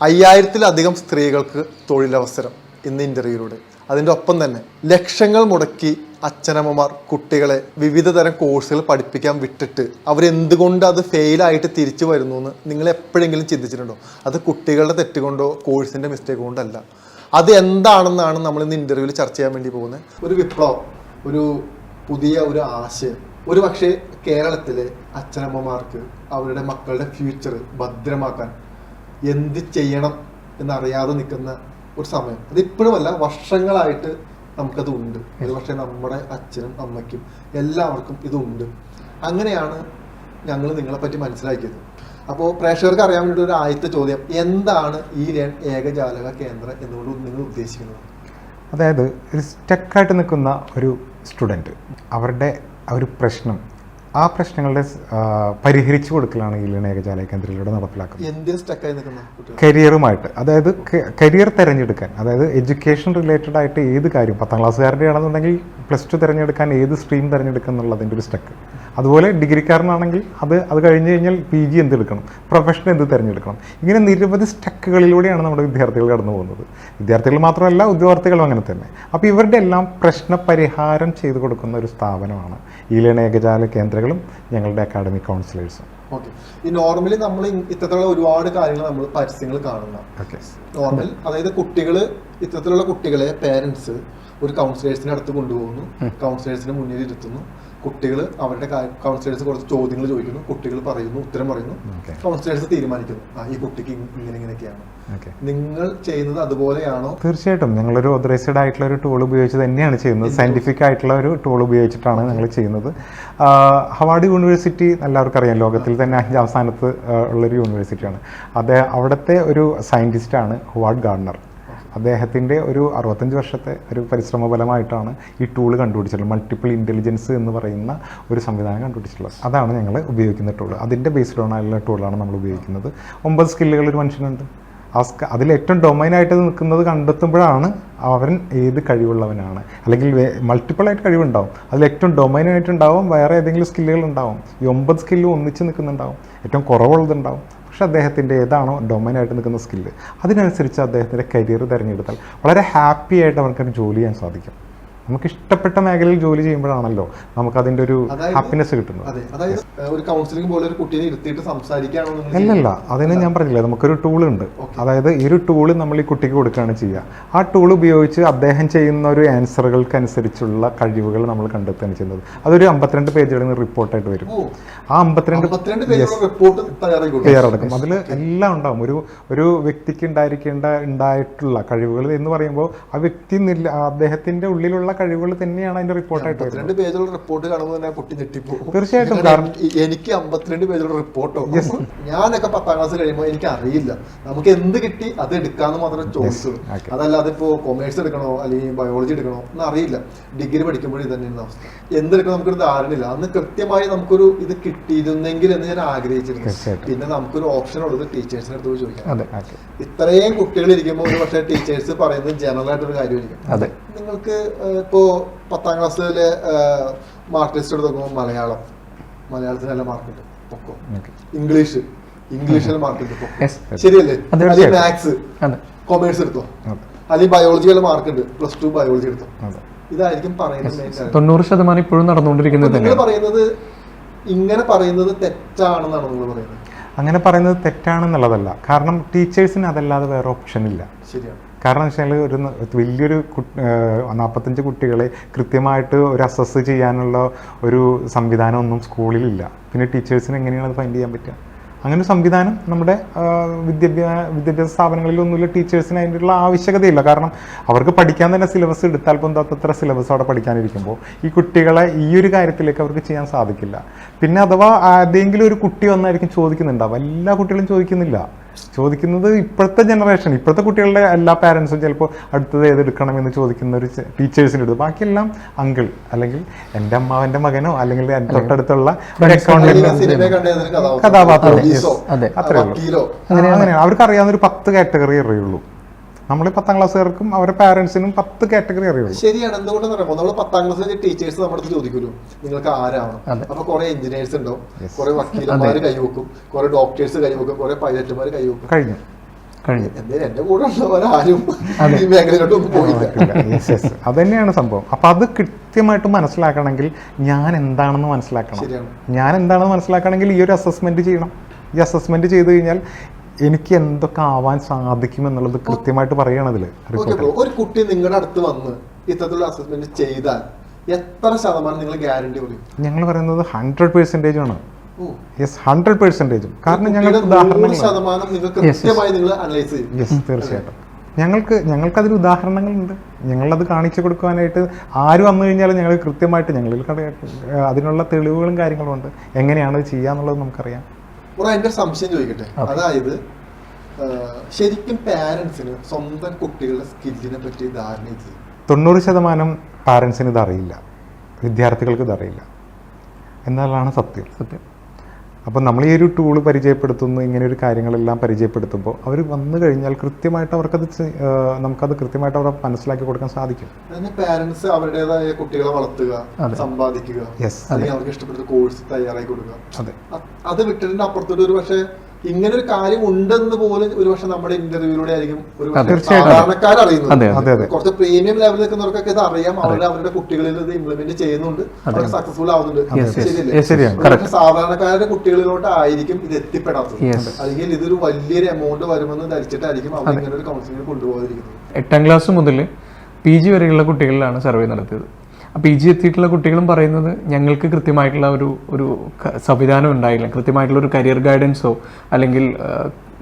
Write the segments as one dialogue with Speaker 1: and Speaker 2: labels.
Speaker 1: അയ്യായിരത്തിലധികം സ്ത്രീകൾക്ക് തൊഴിലവസരം ഇന്ന് ഇന്റർവ്യൂയിലൂടെ അതിന്റെ ഒപ്പം തന്നെ ലക്ഷങ്ങൾ മുടക്കി അച്ഛനമ്മമാർ കുട്ടികളെ വിവിധ തരം കോഴ്സുകൾ പഠിപ്പിക്കാൻ വിട്ടിട്ട് അവരെന്തുകൊണ്ട് അത് ഫെയിലായിട്ട് തിരിച്ചു വരുന്നു എന്ന് നിങ്ങൾ എപ്പോഴെങ്കിലും ചിന്തിച്ചിട്ടുണ്ടോ? അത് കുട്ടികളുടെ തെറ്റ് കൊണ്ടോ കോഴ്സിന്റെ മിസ്റ്റേക്ക് കൊണ്ടല്ല? അത് എന്താണെന്നാണ് നമ്മൾ ഇന്ന് ഇന്റർവ്യൂവിൽ ചർച്ച ചെയ്യാൻ വേണ്ടി പോകുന്നത്? ഒരു വിപ്ലവം ഒരു പുതിയ ഒരു ആശയം. ഒരു പക്ഷേ കേരളത്തിലെ അച്ഛനമ്മമാർക്ക് അവരുടെ മക്കളുടെ ഫ്യൂച്ചർ ഭദ്രമാക്കാൻ എന്ത് ചെയ്യണം എന്നറിയാതെ നിൽക്കുന്ന ഒരു സമയം. അത് ഇപ്പോഴുമല്ല വർഷങ്ങളായിട്ട് നമുക്കത് ഉണ്ട്. ഒരു പക്ഷേ നമ്മുടെ അച്ഛനും അമ്മയ്ക്കും എല്ലാവർക്കും ഇതുണ്ട് അങ്ങനെയാണ് ഞങ്ങൾ നിങ്ങളെ പറ്റി മനസ്സിലാക്കിയത്. അപ്പോൾ പ്രേക്ഷകർക്ക് അറിയാൻ വേണ്ടി ഒരു ആദ്യത്തെ ചോദ്യം എന്താണ് ഈ ഏകജാലക കേന്ദ്രം എന്നുകൊണ്ട് നിങ്ങൾ ഉദ്ദേശിക്കുന്നത്?
Speaker 2: അതായത് ഒരു സ്റ്റക്കായിട്ട് നിൽക്കുന്ന ഒരു സ്റ്റുഡന്റ് അവരുടെ ഒരു പ്രശ്നം ആ പ്രശ്നങ്ങളുടെ പരിഹരിച്ചു കൊടുക്കലാണ് ഈ ലീണ ഏകജാലയ കേന്ദ്രത്തിലൂടെ നടപ്പിലാക്കുന്നത്. കരിയറുമായിട്ട് അതായത് കരിയർ തിരഞ്ഞെടുക്കാൻ അതായത് എഡ്യൂക്കേഷൻ റിലേറ്റഡ് ആയിട്ട് ഏത് കാര്യം പത്താം ക്ലാസ്സുകാരുടെ ആണെന്നുണ്ടെങ്കിൽ പ്ലസ് ടു തിരഞ്ഞെടുക്കാൻ ഏത് സ്ട്രീം തിരഞ്ഞെടുക്കുക എന്നുള്ളതിന്റെ ഒരു സ്റ്റക്ക് അതുപോലെ ഡിഗ്രിക്കാരനാണെങ്കിൽ അത് അത് കഴിഞ്ഞ് കഴിഞ്ഞാൽ പി ജി എന്തെടുക്കണം പ്രൊഫഷൻ എന്ത് തിരഞ്ഞെടുക്കണം. ഇങ്ങനെ നിരവധി സ്റ്റക്കുകളിലൂടെയാണ് നമ്മുടെ വിദ്യാർത്ഥികൾ കടന്നു പോകുന്നത്. വിദ്യാർത്ഥികൾ മാത്രമല്ല ഉദ്യോഗാർത്ഥികളും അങ്ങനെ തന്നെ. അപ്പോൾ ഇവരുടെ എല്ലാം പ്രശ്ന പരിഹാരം ചെയ്തു കൊടുക്കുന്ന ഒരു സ്ഥാപനമാണ് ഈ ലേണ ഏകജാല കേന്ദ്രങ്ങളും ഞങ്ങളുടെ അക്കാഡമിക് കൗൺസിലേഴ്സും
Speaker 1: ഓക്കെ. ഈ നോർമലി നമ്മൾ ഇത്തരത്തിലുള്ള ഒരുപാട് കാര്യങ്ങൾ നമ്മൾ പരസ്യങ്ങൾ കാണുന്ന.
Speaker 2: ഓക്കെ
Speaker 1: നോർമൽ അതായത് കുട്ടികൾ ഇത്തരത്തിലുള്ള കുട്ടികളെ പേരൻസ് ഒരു കൗൺസിലേഴ്സിന് അടുത്ത് കൊണ്ടുപോകുന്നു. കൗൺസിലേഴ്സിന് മുന്നിൽ ഇരുത്തുന്നു. കുട്ടികൾ അവരുടെ കൗൺസിലേഴ്സ് കുറച്ച് ചോദ്യങ്ങൾ ചോദിക്കുന്നു. കുട്ടികൾ പറയുന്നു ഉത്തരം പറയുന്നു. കൗൺസിലേഴ്സ് തീരുമാനിക്കുന്നു. ആ ഈ കുട്ടിക്ക് ഇങ്ങനെ ഇങ്ങനെയൊക്കെയാണ്. നിങ്ങൾ ചെയ്യുന്നത് അതുപോലെയാണോ?
Speaker 2: തീർച്ചയായിട്ടും. ഞങ്ങളൊരു ഓതറൈസ്ഡ് ആയിട്ടുള്ള ഒരു ടൂൾ ഉപയോഗിച്ച് തന്നെയാണ് ചെയ്യുന്നത്. സയന്റിഫിക് ആയിട്ടുള്ള ഒരു ടൂൾ ഉപയോഗിച്ചിട്ടാണ് ഞങ്ങൾ ചെയ്യുന്നത്. ഹവാഡ് ഹവാർഡ് യൂണിവേഴ്സിറ്റി എല്ലാവർക്കും അറിയാം ലോകത്തിൽ തന്നെ അഞ്ചാം സ്ഥാനത്ത് ഉള്ളൊരു യൂണിവേഴ്സിറ്റിയാണ്. അത് അവിടുത്തെ ഒരു സയന്റിസ്റ്റാണ് ഹവാർഡ് ഗാർഡനർ അദ്ദേഹത്തിന്റെ ഒരു അറുപത്തഞ്ച് വർഷത്തെ ഒരു പരിശ്രമ ഫലമായിട്ടാണ് ഈ ടൂൾ കണ്ടുപിടിച്ചിട്ടുള്ളത്. മൾട്ടിപ്പിൾ ഇന്റലിജൻസ് എന്ന് പറയുന്ന ഒരു സംവിധാനം കണ്ടുപിടിച്ചിട്ടുള്ളത്. അതാണ് ഞങ്ങൾ ഉപയോഗിക്കുന്ന ടൂൾ അതിന്റെ ബേസ്ഡ് ഓൺ ടൂളാണ് നമ്മൾ ഉപയോഗിക്കുന്നത്. ഒമ്പത് സ്കില്ലുകൾ ഒരു മനുഷ്യനുണ്ട്. ആ ഏറ്റവും ഡൊമൈനായിട്ട് നിൽക്കുന്നത് കണ്ടെത്തുമ്പോഴാണ് അവൻ ഏത് കഴിവുള്ളവനാണ്. അല്ലെങ്കിൽ മൾട്ടിപ്പിളായിട്ട് കഴിവുണ്ടാവും. അതിലേറ്റവും ഡൊമൈനായിട്ടുണ്ടാവും വേറെ ഏതെങ്കിലും സ്കില്ലുകൾ ഉണ്ടാവും. ഈ ഒമ്പത് സ്കില്ലും ഒന്നിച്ച് നിൽക്കുന്നുണ്ടാവും. ഏറ്റവും കുറവുള്ളതുണ്ടാവും. പക്ഷെ അദ്ദേഹത്തിന്റെ ഏതാണോ ഡൊമൈനായിട്ട് നിൽക്കുന്ന സ്കില്ല് അതിനനുസരിച്ച് അദ്ദേഹത്തിന്റെ കരിയർ തിരഞ്ഞെടുത്താൽ വളരെ ഹാപ്പി ആയിട്ട് അവർക്കൊരു ജോലി ചെയ്യാൻ സാധിക്കും. നമുക്ക് ഇഷ്ടപ്പെട്ട മേഖലയിൽ ജോലി ചെയ്യുമ്പോഴാണല്ലോ നമുക്ക് അതിന്റെ ഒരു ഹാപ്പിനെസ് കിട്ടുന്നത്.
Speaker 1: ഒരു കൗൺസിലിംഗ് പോലെ ഒരു കുട്ടിയെ ഇരുത്തിയിട്ട് സംസാരിക്കുകയാണോ നിങ്ങൾ
Speaker 2: അല്ലല്ല അതിന് ഞാൻ പറഞ്ഞില്ല നമുക്കൊരു ടൂൾ ഉണ്ട്. അതായത് ഈ ഒരു ടൂൾ നമ്മൾ ഈ കുട്ടിക്ക് കൊടുക്കുകയാണ് ചെയ്യുക. ആ ടൂൾ ഉപയോഗിച്ച് അദ്ദേഹം ചെയ്യുന്ന ഒരു ആൻസറുകൾക്ക് അനുസരിച്ചുള്ള കഴിവുകൾ നമ്മൾ കണ്ടെത്തുകയാണ് ചെയ്യുന്നത്. അതൊരു അമ്പത്തിരണ്ട് പേജുകളിൽ നിന്ന് റിപ്പോർട്ടായിട്ട് വരും. ആ അമ്പത്തിരണ്ട് തയ്യാറെടുക്കും അതിൽ എല്ലാം ഉണ്ടാവും. ഒരു ഒരു വ്യക്തിക്ക് ഉണ്ടായിരിക്കേണ്ട ഉണ്ടായിട്ടുള്ള കഴിവുകൾ എന്ന് പറയുമ്പോൾ ആ വ്യക്തി അദ്ദേഹത്തിന്റെ ഉള്ളിലുള്ള കഴിവുകൾ തന്നെയാണ് അതിന്റെ റിപ്പോർട്ടായിട്ട്
Speaker 1: രണ്ട് പേജുള്ള റിപ്പോർട്ട് കാണുമ്പോൾ തന്നെ കുട്ടി ഞെട്ടിപ്പോകും.
Speaker 2: തീർച്ചയായിട്ടും,
Speaker 1: കാരണം എനിക്ക് അമ്പത്തിരണ്ട് പേജുള്ള റിപ്പോർട്ടോ ഞാനൊക്കെ പത്താം ക്ലാസ് കഴിയുമ്പോൾ എനിക്ക് അറിയില്ല. നമുക്ക് എന്ത് കിട്ടി അത് എടുക്കാന്ന് മാത്രമേ
Speaker 2: okay.
Speaker 1: അതല്ലാതെ ഇപ്പോ കൊമേഴ്സ് എടുക്കണോ അല്ലെങ്കിൽ ബയോളജി എടുക്കണോ എന്ന് അറിയില്ല. ഡിഗ്രി പഠിക്കുമ്പോഴും തന്നെയാണ് അവസ്ഥ. എന്തെടുക്കണം നമുക്കൊരു ധാരണയില്ല. അന്ന് കൃത്യമായി നമുക്കൊരു ഇത് കിട്ടിയിരുന്നെങ്കിൽ എന്ന് ഞാൻ ആഗ്രഹിച്ചിരുന്നു. പിന്നെ നമുക്കൊരു ഓപ്ഷൻ ഉള്ളത് ടീച്ചേഴ്സിന്റെ അടുത്ത് പോയി ചോദിക്കാം. ഇത്രയും കുട്ടികൾ ഇരിക്കുമ്പോൾ ഒരു പക്ഷേ ടീച്ചേഴ്സ് പറയുന്നത് ജനറൽ ആയിട്ടൊരു കാര്യമായിരിക്കും. നിങ്ങൾക്ക് ഇപ്പോ പത്താം ക്ലാസ്സിലെ മാർക്ക് ലിസ്റ്റ് എടുത്ത് നോക്കുമ്പോൾ മലയാളം. മലയാളത്തിന് നല്ല മാർക്ക് ഉണ്ട്. പൊക്കോ. ഇംഗ്ലീഷ്. ഇംഗ്ലീഷിൽ മാർക്ക് ഉണ്ട് പൊക്കോ. ശരിയല്ലേ? അല്ലെങ്കിൽ മാത്സ് കൊമേഴ്സ് എടുത്തോ? അല്ലെങ്കിൽ ബയോളജിയിൽ മാർക്ക് ഉണ്ട്. പ്ലസ് ടു ബയോളജി എടുത്തോ? ഇതായിരിക്കും പറയുന്നത്.
Speaker 3: തൊണ്ണൂറ് ശതമാനം ഇപ്പോഴും നടന്നുകൊണ്ടിരിക്കുന്നത്
Speaker 1: നിങ്ങൾ പറയുന്നത് ഇങ്ങനെ പറയുന്നത് തെറ്റാണെന്നാണ് നിങ്ങൾ പറയുന്നത്?
Speaker 2: അങ്ങനെ പറയുന്നത് തെറ്റാണെന്നുള്ളതല്ല. കാരണം ടീച്ചേഴ്സിന് അതല്ലാതെ വേറെ ഓപ്ഷൻ ഇല്ല.
Speaker 1: ശരിയാണ്.
Speaker 2: കാരണം വെച്ചാൽ ഒരു വലിയൊരു നാൽപ്പത്തഞ്ച് കുട്ടികളെ കൃത്യമായിട്ട് ഒരു അസസ് ചെയ്യാനുള്ള ഒരു സംവിധാനമൊന്നും സ്കൂളിലില്ല. പിന്നെ ടീച്ചേഴ്സിന് എങ്ങനെയാണ് അത് ഫൈൻഡ് ചെയ്യാൻ പറ്റുക? അങ്ങനെ ഒരു സംവിധാനം നമ്മുടെ വിദ്യാഭ്യാസ വിദ്യാഭ്യാസ സ്ഥാപനങ്ങളിലൊന്നുമില്ല ടീച്ചേഴ്സിന് അതിനുള്ള ആവശ്യകതയില്ല. കാരണം അവർക്ക് പഠിക്കാൻ തന്നെ സിലബസ് എടുത്താൽ പൊന്താത്തത്ര സിലബസ് അവിടെ പഠിക്കാനിരിക്കുമ്പോൾ ഈ കുട്ടികളെ ഈ ഒരു കാര്യത്തിലേക്ക് അവർക്ക് ചെയ്യാൻ സാധിക്കില്ല. പിന്നെ അഥവാ ഏതെങ്കിലും ഒരു കുട്ടി വന്നായിരിക്കും ചോദിക്കുന്നുണ്ടാവും എല്ലാ കുട്ടികളും ചോദിക്കുന്നില്ല. ചോദിക്കുന്നത് ഇപ്പോഴത്തെ ജനറേഷൻ ഇപ്പോഴത്തെ കുട്ടികളുടെ എല്ലാ പാരൻസും ചിലപ്പോൾ അടുത്തത് ഏതെടുക്കണം എന്ന് ചോദിക്കുന്ന ഒരു ടീച്ചേഴ്സിന്റെ അടുത്ത്. ബാക്കിയെല്ലാം അങ്കിൾ അല്ലെങ്കിൽ എന്റെ അമ്മാവന്റെ മകനോ അല്ലെങ്കിൽ എന്റെ തൊട്ടടുത്തുള്ള ഒരു
Speaker 1: കണ്ട
Speaker 2: കഥാപാത്രം. അത്രേ ഉള്ളൂ. അങ്ങനെയാണ്. അവർക്ക് അറിയാവുന്ന ഒരു പത്ത് കാറ്റഗറി അറിയുള്ളൂ. നമ്മൾ പത്താം ക്ലാസ്സുകാർക്കും അവരുടെ പാരന്റ്സിനും പത്ത് കാറ്റഗറി അറിയുള്ളൂ.
Speaker 1: ശരിയാണ്. എന്തുകൊണ്ടെന്ന് പറയുമ്പോൾ നമ്മൾ പത്താം ക്ലാസ്സിലെ ടീച്ചേഴ്സ് നമ്മുടെ അടുത്ത് ചോദിക്കുമല്ലോ നിങ്ങൾക്ക് ആരാണ്. അപ്പൊ കുറെ എഞ്ചിനീയേഴ്സ് ഉണ്ടാവും. കുറെ വക്കീലന്മാര് കൈവെക്കും. കുറെ ഡോക്ടേഴ്സ് കൈവെക്കും. കുറെ പൈലറ്റുമാർ കൈവെക്കും.
Speaker 2: കഴിഞ്ഞു.
Speaker 3: കഴിഞ്ഞു.
Speaker 1: എന്റെ കൂടെ ഉള്ളവരാരും ഈ മേഖലയിലോട്ടൊന്നും പോയില്ല.
Speaker 2: യെസ് യെസ് അത് തന്നെയാണ് സംഭവം. അപ്പൊ അത് കൃത്യമായിട്ട് മനസ്സിലാക്കണമെങ്കിൽ ഞാൻ എന്താണെന്ന് മനസ്സിലാക്കണം. ഞാൻ എന്താണെന്ന് മനസ്സിലാക്കണമെങ്കിൽ ഈ ഒരു അസസ്മെന്റ് ചെയ്യണം. ഈ അസസ്മെന്റ് ചെയ്ത് കഴിഞ്ഞാൽ എനിക്ക് എന്തൊക്കെ ആവാൻ സാധിക്കും എന്നുള്ളത് കൃത്യമായിട്ട് അതിൽ
Speaker 1: ഒരു കുട്ടി നിങ്ങളുടെ അടുത്ത് വന്ന് ഇത്തരത്തിലുള്ള അസസ്മെന്റ് ചെയ്താൽ എത്ര ശതമാനം നിങ്ങൾ ഗ്യാരണ്ടി പറയും
Speaker 2: ഞങ്ങൾ പറയുന്നത് ഹൺഡ്രഡ് പെർസെന്റേജ് ആണ്. യെസ് ഹൺഡ്രഡ് പെർസെന്റേജും കാരണം
Speaker 1: ഞങ്ങൾ
Speaker 2: യെസ് തീർച്ചയായിട്ടും. ഞങ്ങൾക്ക് ഞങ്ങൾക്കതിൽ ഉദാഹരണങ്ങളുണ്ട്. ഞങ്ങളത് കാണിച്ചു കൊടുക്കുവാനായിട്ട് ആര് വന്നു കഴിഞ്ഞാലും ഞങ്ങൾ കൃത്യമായിട്ട് ഞങ്ങളിൽ അതിനുള്ള തെളിവുകളും കാര്യങ്ങളും ഉണ്ട്. എങ്ങനെയാണ് അത് ചെയ്യാന്നുള്ളത് നമുക്കറിയാം.
Speaker 1: ബ്രോ എന്റെ സംശയം ചോദിക്കട്ടെ? അതായത് ശരിക്കും പാരന്റ്സിന് സ്വന്തം കുട്ടികളുടെ സ്കില്ലിനെ പറ്റി ധാരണയില്ല
Speaker 2: തൊണ്ണൂറ് ശതമാനം പാരന്റ്സിന് ഇത് അറിയില്ല. വിദ്യാർത്ഥികൾക്ക് ഇതറിയില്ല അറിയില്ല. എന്നാലാണ് സത്യം.
Speaker 3: സത്യം.
Speaker 2: അപ്പോൾ നമ്മൾ ഈ ഒരു ടൂൾ പരിചയപ്പെടുത്തുന്നു ഇങ്ങനെ ഒരു കാര്യങ്ങളെല്ലാം പരിചയപ്പെടുത്തുമ്പോൾ അവർ വന്നു കഴിഞ്ഞാൽ കൃത്യമായിട്ട് അവർക്കത് നമുക്കത് കൃത്യമായിട്ട് അവരെ മനസ്സിലാക്കി കൊടുക്കാൻ സാധിക്കും.
Speaker 1: പാരന്റ്സ് അവരുടേതായ കുട്ടികളെ വളർത്തുക സമ്പാദിക്കുക അവർക്ക് ഇഷ്ടപ്പെട്ട കോഴ്സ് തയ്യാറാക്കി കൊടുക്കുക.
Speaker 2: അതെ.
Speaker 1: അത് വിട്ടതിന്റെ അപ്പുറത്തോട്ട് ഒരു പക്ഷേ ഇങ്ങനെ ഒരു കാര്യം ഉണ്ടെന്ന് പോലും ഒരുപക്ഷെ നമ്മുടെ ഇന്റർവ്യൂലൂടെ ആയിരിക്കും ഒരു. സാധാരണക്കാർ അറിയുന്നത്. കുറച്ച് പ്രീമിയം ലെവലിൽ നിൽക്കുന്നവർക്കൊക്കെ ഇത് അറിയാം. അവർ അവരുടെ കുട്ടികളിൽ ഇത് ഇംപ്ലിമെന്റ് ചെയ്യുന്നുണ്ട്. അവർ സക്സസ്ഫുൾ ആവുന്നുണ്ട്. ശരിയല്ലേ? സാധാരണക്കാരുടെ കുട്ടികളിലോട്ട് ആയിരിക്കും ഇത് എത്തിപ്പെടാത്തത്. അല്ലെങ്കിൽ ഇതൊരു വലിയൊരു എമൗണ്ട് വരുമെന്ന് ധരിച്ചിട്ടായിരിക്കും അവർ ഇങ്ങനെ ഒരു കൗൺസിലിംഗ് കൊണ്ടുപോകാതിരിക്കുന്നത്.
Speaker 3: എട്ടാം ക്ലാസ് മുതൽ പി ജി വരെയുള്ള കുട്ടികളിലാണ് സർവേ നടത്തിയത്. പി ജി എത്തിയിട്ടുള്ള കുട്ടികളും പറയുന്നത് ഞങ്ങൾക്ക് കൃത്യമായിട്ടുള്ള ഒരു ഒരു സംവിധാനം ഉണ്ടായില്ല. കൃത്യമായിട്ടുള്ള ഒരു കരിയർ ഗൈഡൻസോ അല്ലെങ്കിൽ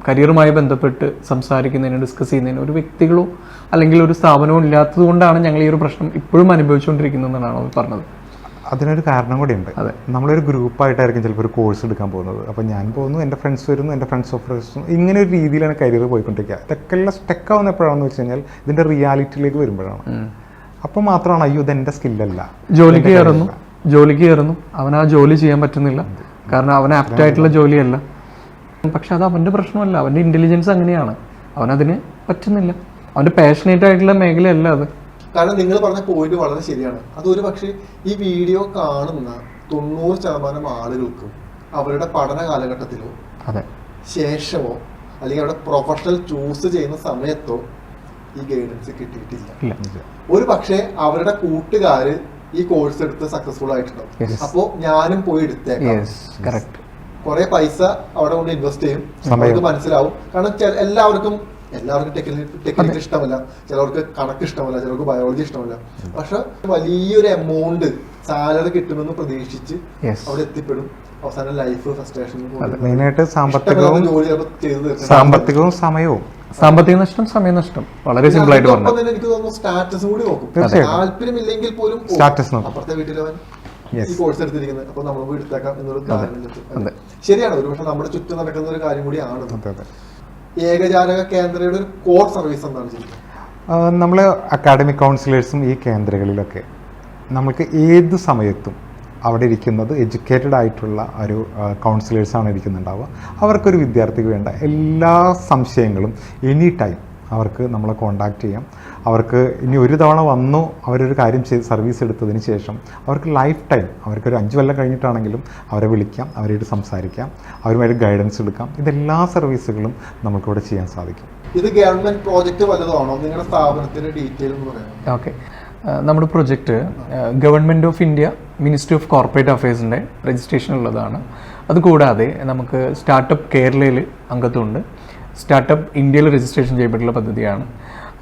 Speaker 3: കരിയറുമായി ബന്ധപ്പെട്ട് സംസാരിക്കുന്നതിന് ഡിസ്കസ് ചെയ്യുന്നതിന് ഒരു വ്യക്തികളോ അല്ലെങ്കിൽ ഒരു സ്ഥാപനവും ഇല്ലാത്തത് കൊണ്ടാണ് ഞങ്ങൾ ഈ ഒരു പ്രശ്നം ഇപ്പോഴും അനുഭവിച്ചുകൊണ്ടിരിക്കുന്നതെന്നാണ് അവർ പറഞ്ഞത്.
Speaker 2: അതിനൊരു കാരണം കൂടിയുണ്ട്
Speaker 3: അതെ.
Speaker 2: നമ്മളൊരു ഗ്രൂപ്പായിട്ടായിരിക്കും ചിലപ്പോൾ ഒരു കോഴ്സ് എടുക്കാൻ പോകുന്നത്. അപ്പോൾ ഞാൻ പോകുന്നു എന്റെ ഫ്രണ്ട്സ് വരുന്നു എന്റെ ഫ്രണ്ട്സ് ഓഫ് ഫ്രണ്ട്സ് ഇങ്ങനെ ഒരു രീതിയിലാണ് കരിയർ പോയിക്കൊണ്ടിരിക്കുക. ഇതൊക്കെ എല്ലാം സ്റ്റക്ക് ആവുന്ന എപ്പോഴാണെന്ന് വെച്ച് കഴിഞ്ഞാൽ ഇതിന്റെ റിയാലിറ്റിയിലേക്ക് വരുമ്പോഴാണ്. അപ്പോൾ മാത്രമാണ് അയ്യോ ഇത് എന്റെ സ്കില്ലല്ല
Speaker 3: ജോലിക്ക് കയറുന്നു. ജോലിക്ക് കയറുന്നു. അവൻ ആ ജോലി ചെയ്യാൻ പറ്റുന്നില്ല. കാരണം അവൻ ആപ്റ്റ് ആയിട്ടുള്ള ജോലിയല്ല. പക്ഷെ അത് അവന്റെ പ്രശ്നമല്ല. അവന്റെ ഇന്റലിജൻസ് അങ്ങനെയാണ്. അവനതിന് പറ്റുന്നില്ല. അവന്റെ പാഷനേറ്റ് ആയിട്ടുള്ള മേഖലയല്ല അത്.
Speaker 1: കാരണം നിങ്ങൾ പറഞ്ഞ പോയിന്റ് വളരെ ശരിയാണ്. അത് ഒരു പക്ഷേ ഈ വീഡിയോ കാണുന്ന തൊണ്ണൂറ് ശതമാനം ആളുകൾക്കും അവരുടെ പഠന കാലഘട്ടത്തിലോ
Speaker 3: അതെ.
Speaker 1: ശേഷമോ അല്ലെങ്കിൽ അവരുടെ പ്രൊഫഷണൽ ചൂസ് ചെയ്യുന്ന സമയത്തോ ഈ ഗൈഡൻസ് കിട്ടിയിട്ടില്ല. ഒരു പക്ഷേ അവരുടെ കൂട്ടുകാര് ഈ കോഴ്സ് എടുത്ത് സക്സസ്ഫുൾ ആയിട്ടുണ്ടാവും. അപ്പോ ഞാനും പോയി എടുത്തേക്കാം. കുറെ പൈസ അവിടെ കൊണ്ട് ഇൻവെസ്റ്റ് ചെയ്യും. അവർക്ക് മനസ്സിലാവും. കാരണം എല്ലാവർക്കും എല്ലാവർക്കും ടെക്നിക്കൽ ടെക്നിക്ക് ഇഷ്ടമല്ല. ചിലർക്ക് കണക്ക് ഇഷ്ടമല്ല ചിലർക്ക് ബയോളജി ഇഷ്ടമല്ല. പക്ഷെ വലിയൊരു എമൗണ്ട് സാലറി കിട്ടുമെന്ന് പ്രതീക്ഷിച്ച് അവിടെ എത്തിപ്പെടും. അവസാനം ലൈഫ്
Speaker 2: മെയിനായിട്ട് സാമ്പത്തികവും സാമ്പത്തികവും സമയവും.
Speaker 3: സാമ്പത്തിക നഷ്ടം സമയനഷ്ടം വളരെ സിമ്പിൾ ആയിട്ട് പറഞ്ഞു
Speaker 1: എനിക്ക് തോന്നുന്നു സ്റ്റാറ്റസ് കൂടി നോക്കും.
Speaker 2: തീർച്ചയായും.
Speaker 1: താല്പര്യമില്ലെങ്കിൽ പോലും
Speaker 2: സ്റ്റാറ്റസ് നോക്കും.
Speaker 1: അപ്പുറത്തെ വീട്ടിലവൻ ഈ കോഴ്സ് എടുത്തിരിക്കുന്നത്. അപ്പൊ നമ്മൾ പോയി എടുത്തേക്കാം എന്നൊരു കാര്യം
Speaker 3: അതെ.
Speaker 1: ശരിയാണ്. ഒരുപക്ഷെ നമ്മുടെ ചുറ്റും നടക്കുന്ന ഒരു കാര്യം കൂടിയാണ്. ഏകജാലക കേന്ദ്രയുടെ ഒരു കോർ സർവീസ് എന്താണ്
Speaker 2: നമ്മൾ അക്കാഡമിക് കൗൺസിലേഴ്സും ഈ കേന്ദ്രങ്ങളിലൊക്കെ നമുക്ക് ഏത് സമയത്തും അവിടെ ഇരിക്കുന്നത് എഡ്യൂക്കേറ്റഡ് ആയിട്ടുള്ള ഒരു കൗൺസിലേഴ്സാണ് ഇരിക്കുന്നുണ്ടാവുക. അവർക്കൊരു വിദ്യാർത്ഥിക്ക് വേണ്ട എല്ലാ സംശയങ്ങളും എനി ടൈം അവർക്ക് നമ്മളെ കോണ്ടാക്ട് ചെയ്യാം. അവർക്ക് ഇനി ഒരു തവണ വന്നു അവരൊരു കാര്യം ചെയ്ത് സർവീസ് എടുത്തതിന് ശേഷം അവർക്ക് ലൈഫ് ടൈം അവർക്കൊരു അഞ്ച് കൊല്ലം കഴിഞ്ഞിട്ടാണെങ്കിലും അവരെ വിളിക്കാം അവരോട് സംസാരിക്കാം അവരുമായിട്ട് ഗൈഡൻസ് എടുക്കാം. ഇതെല്ലാ സർവീസുകളും നമുക്കിവിടെ ചെയ്യാൻ സാധിക്കും.
Speaker 1: ഇത് ഗവൺമെന്റ് പ്രോജക്റ്റ് വല്ലതാണോ നിങ്ങളുടെ സ്ഥാപനത്തിന്റെ ഡീറ്റെയിൽ പറയാം
Speaker 3: ഓക്കെ നമ്മുടെ project government of India ministry of corporate അഫയേഴ്സിന്റെ registration ഉള്ളതാണ്. അതുകൂടാതെ നമുക്ക് സ്റ്റാർട്ടപ്പ് കേരളയിൽ അംഗത്വമുണ്ട്. സ്റ്റാർട്ടപ്പ് ഇന്ത്യയിൽ രജിസ്ട്രേഷൻ ചെയ്യപ്പെട്ടുള്ള പദ്ധതിയാണ്.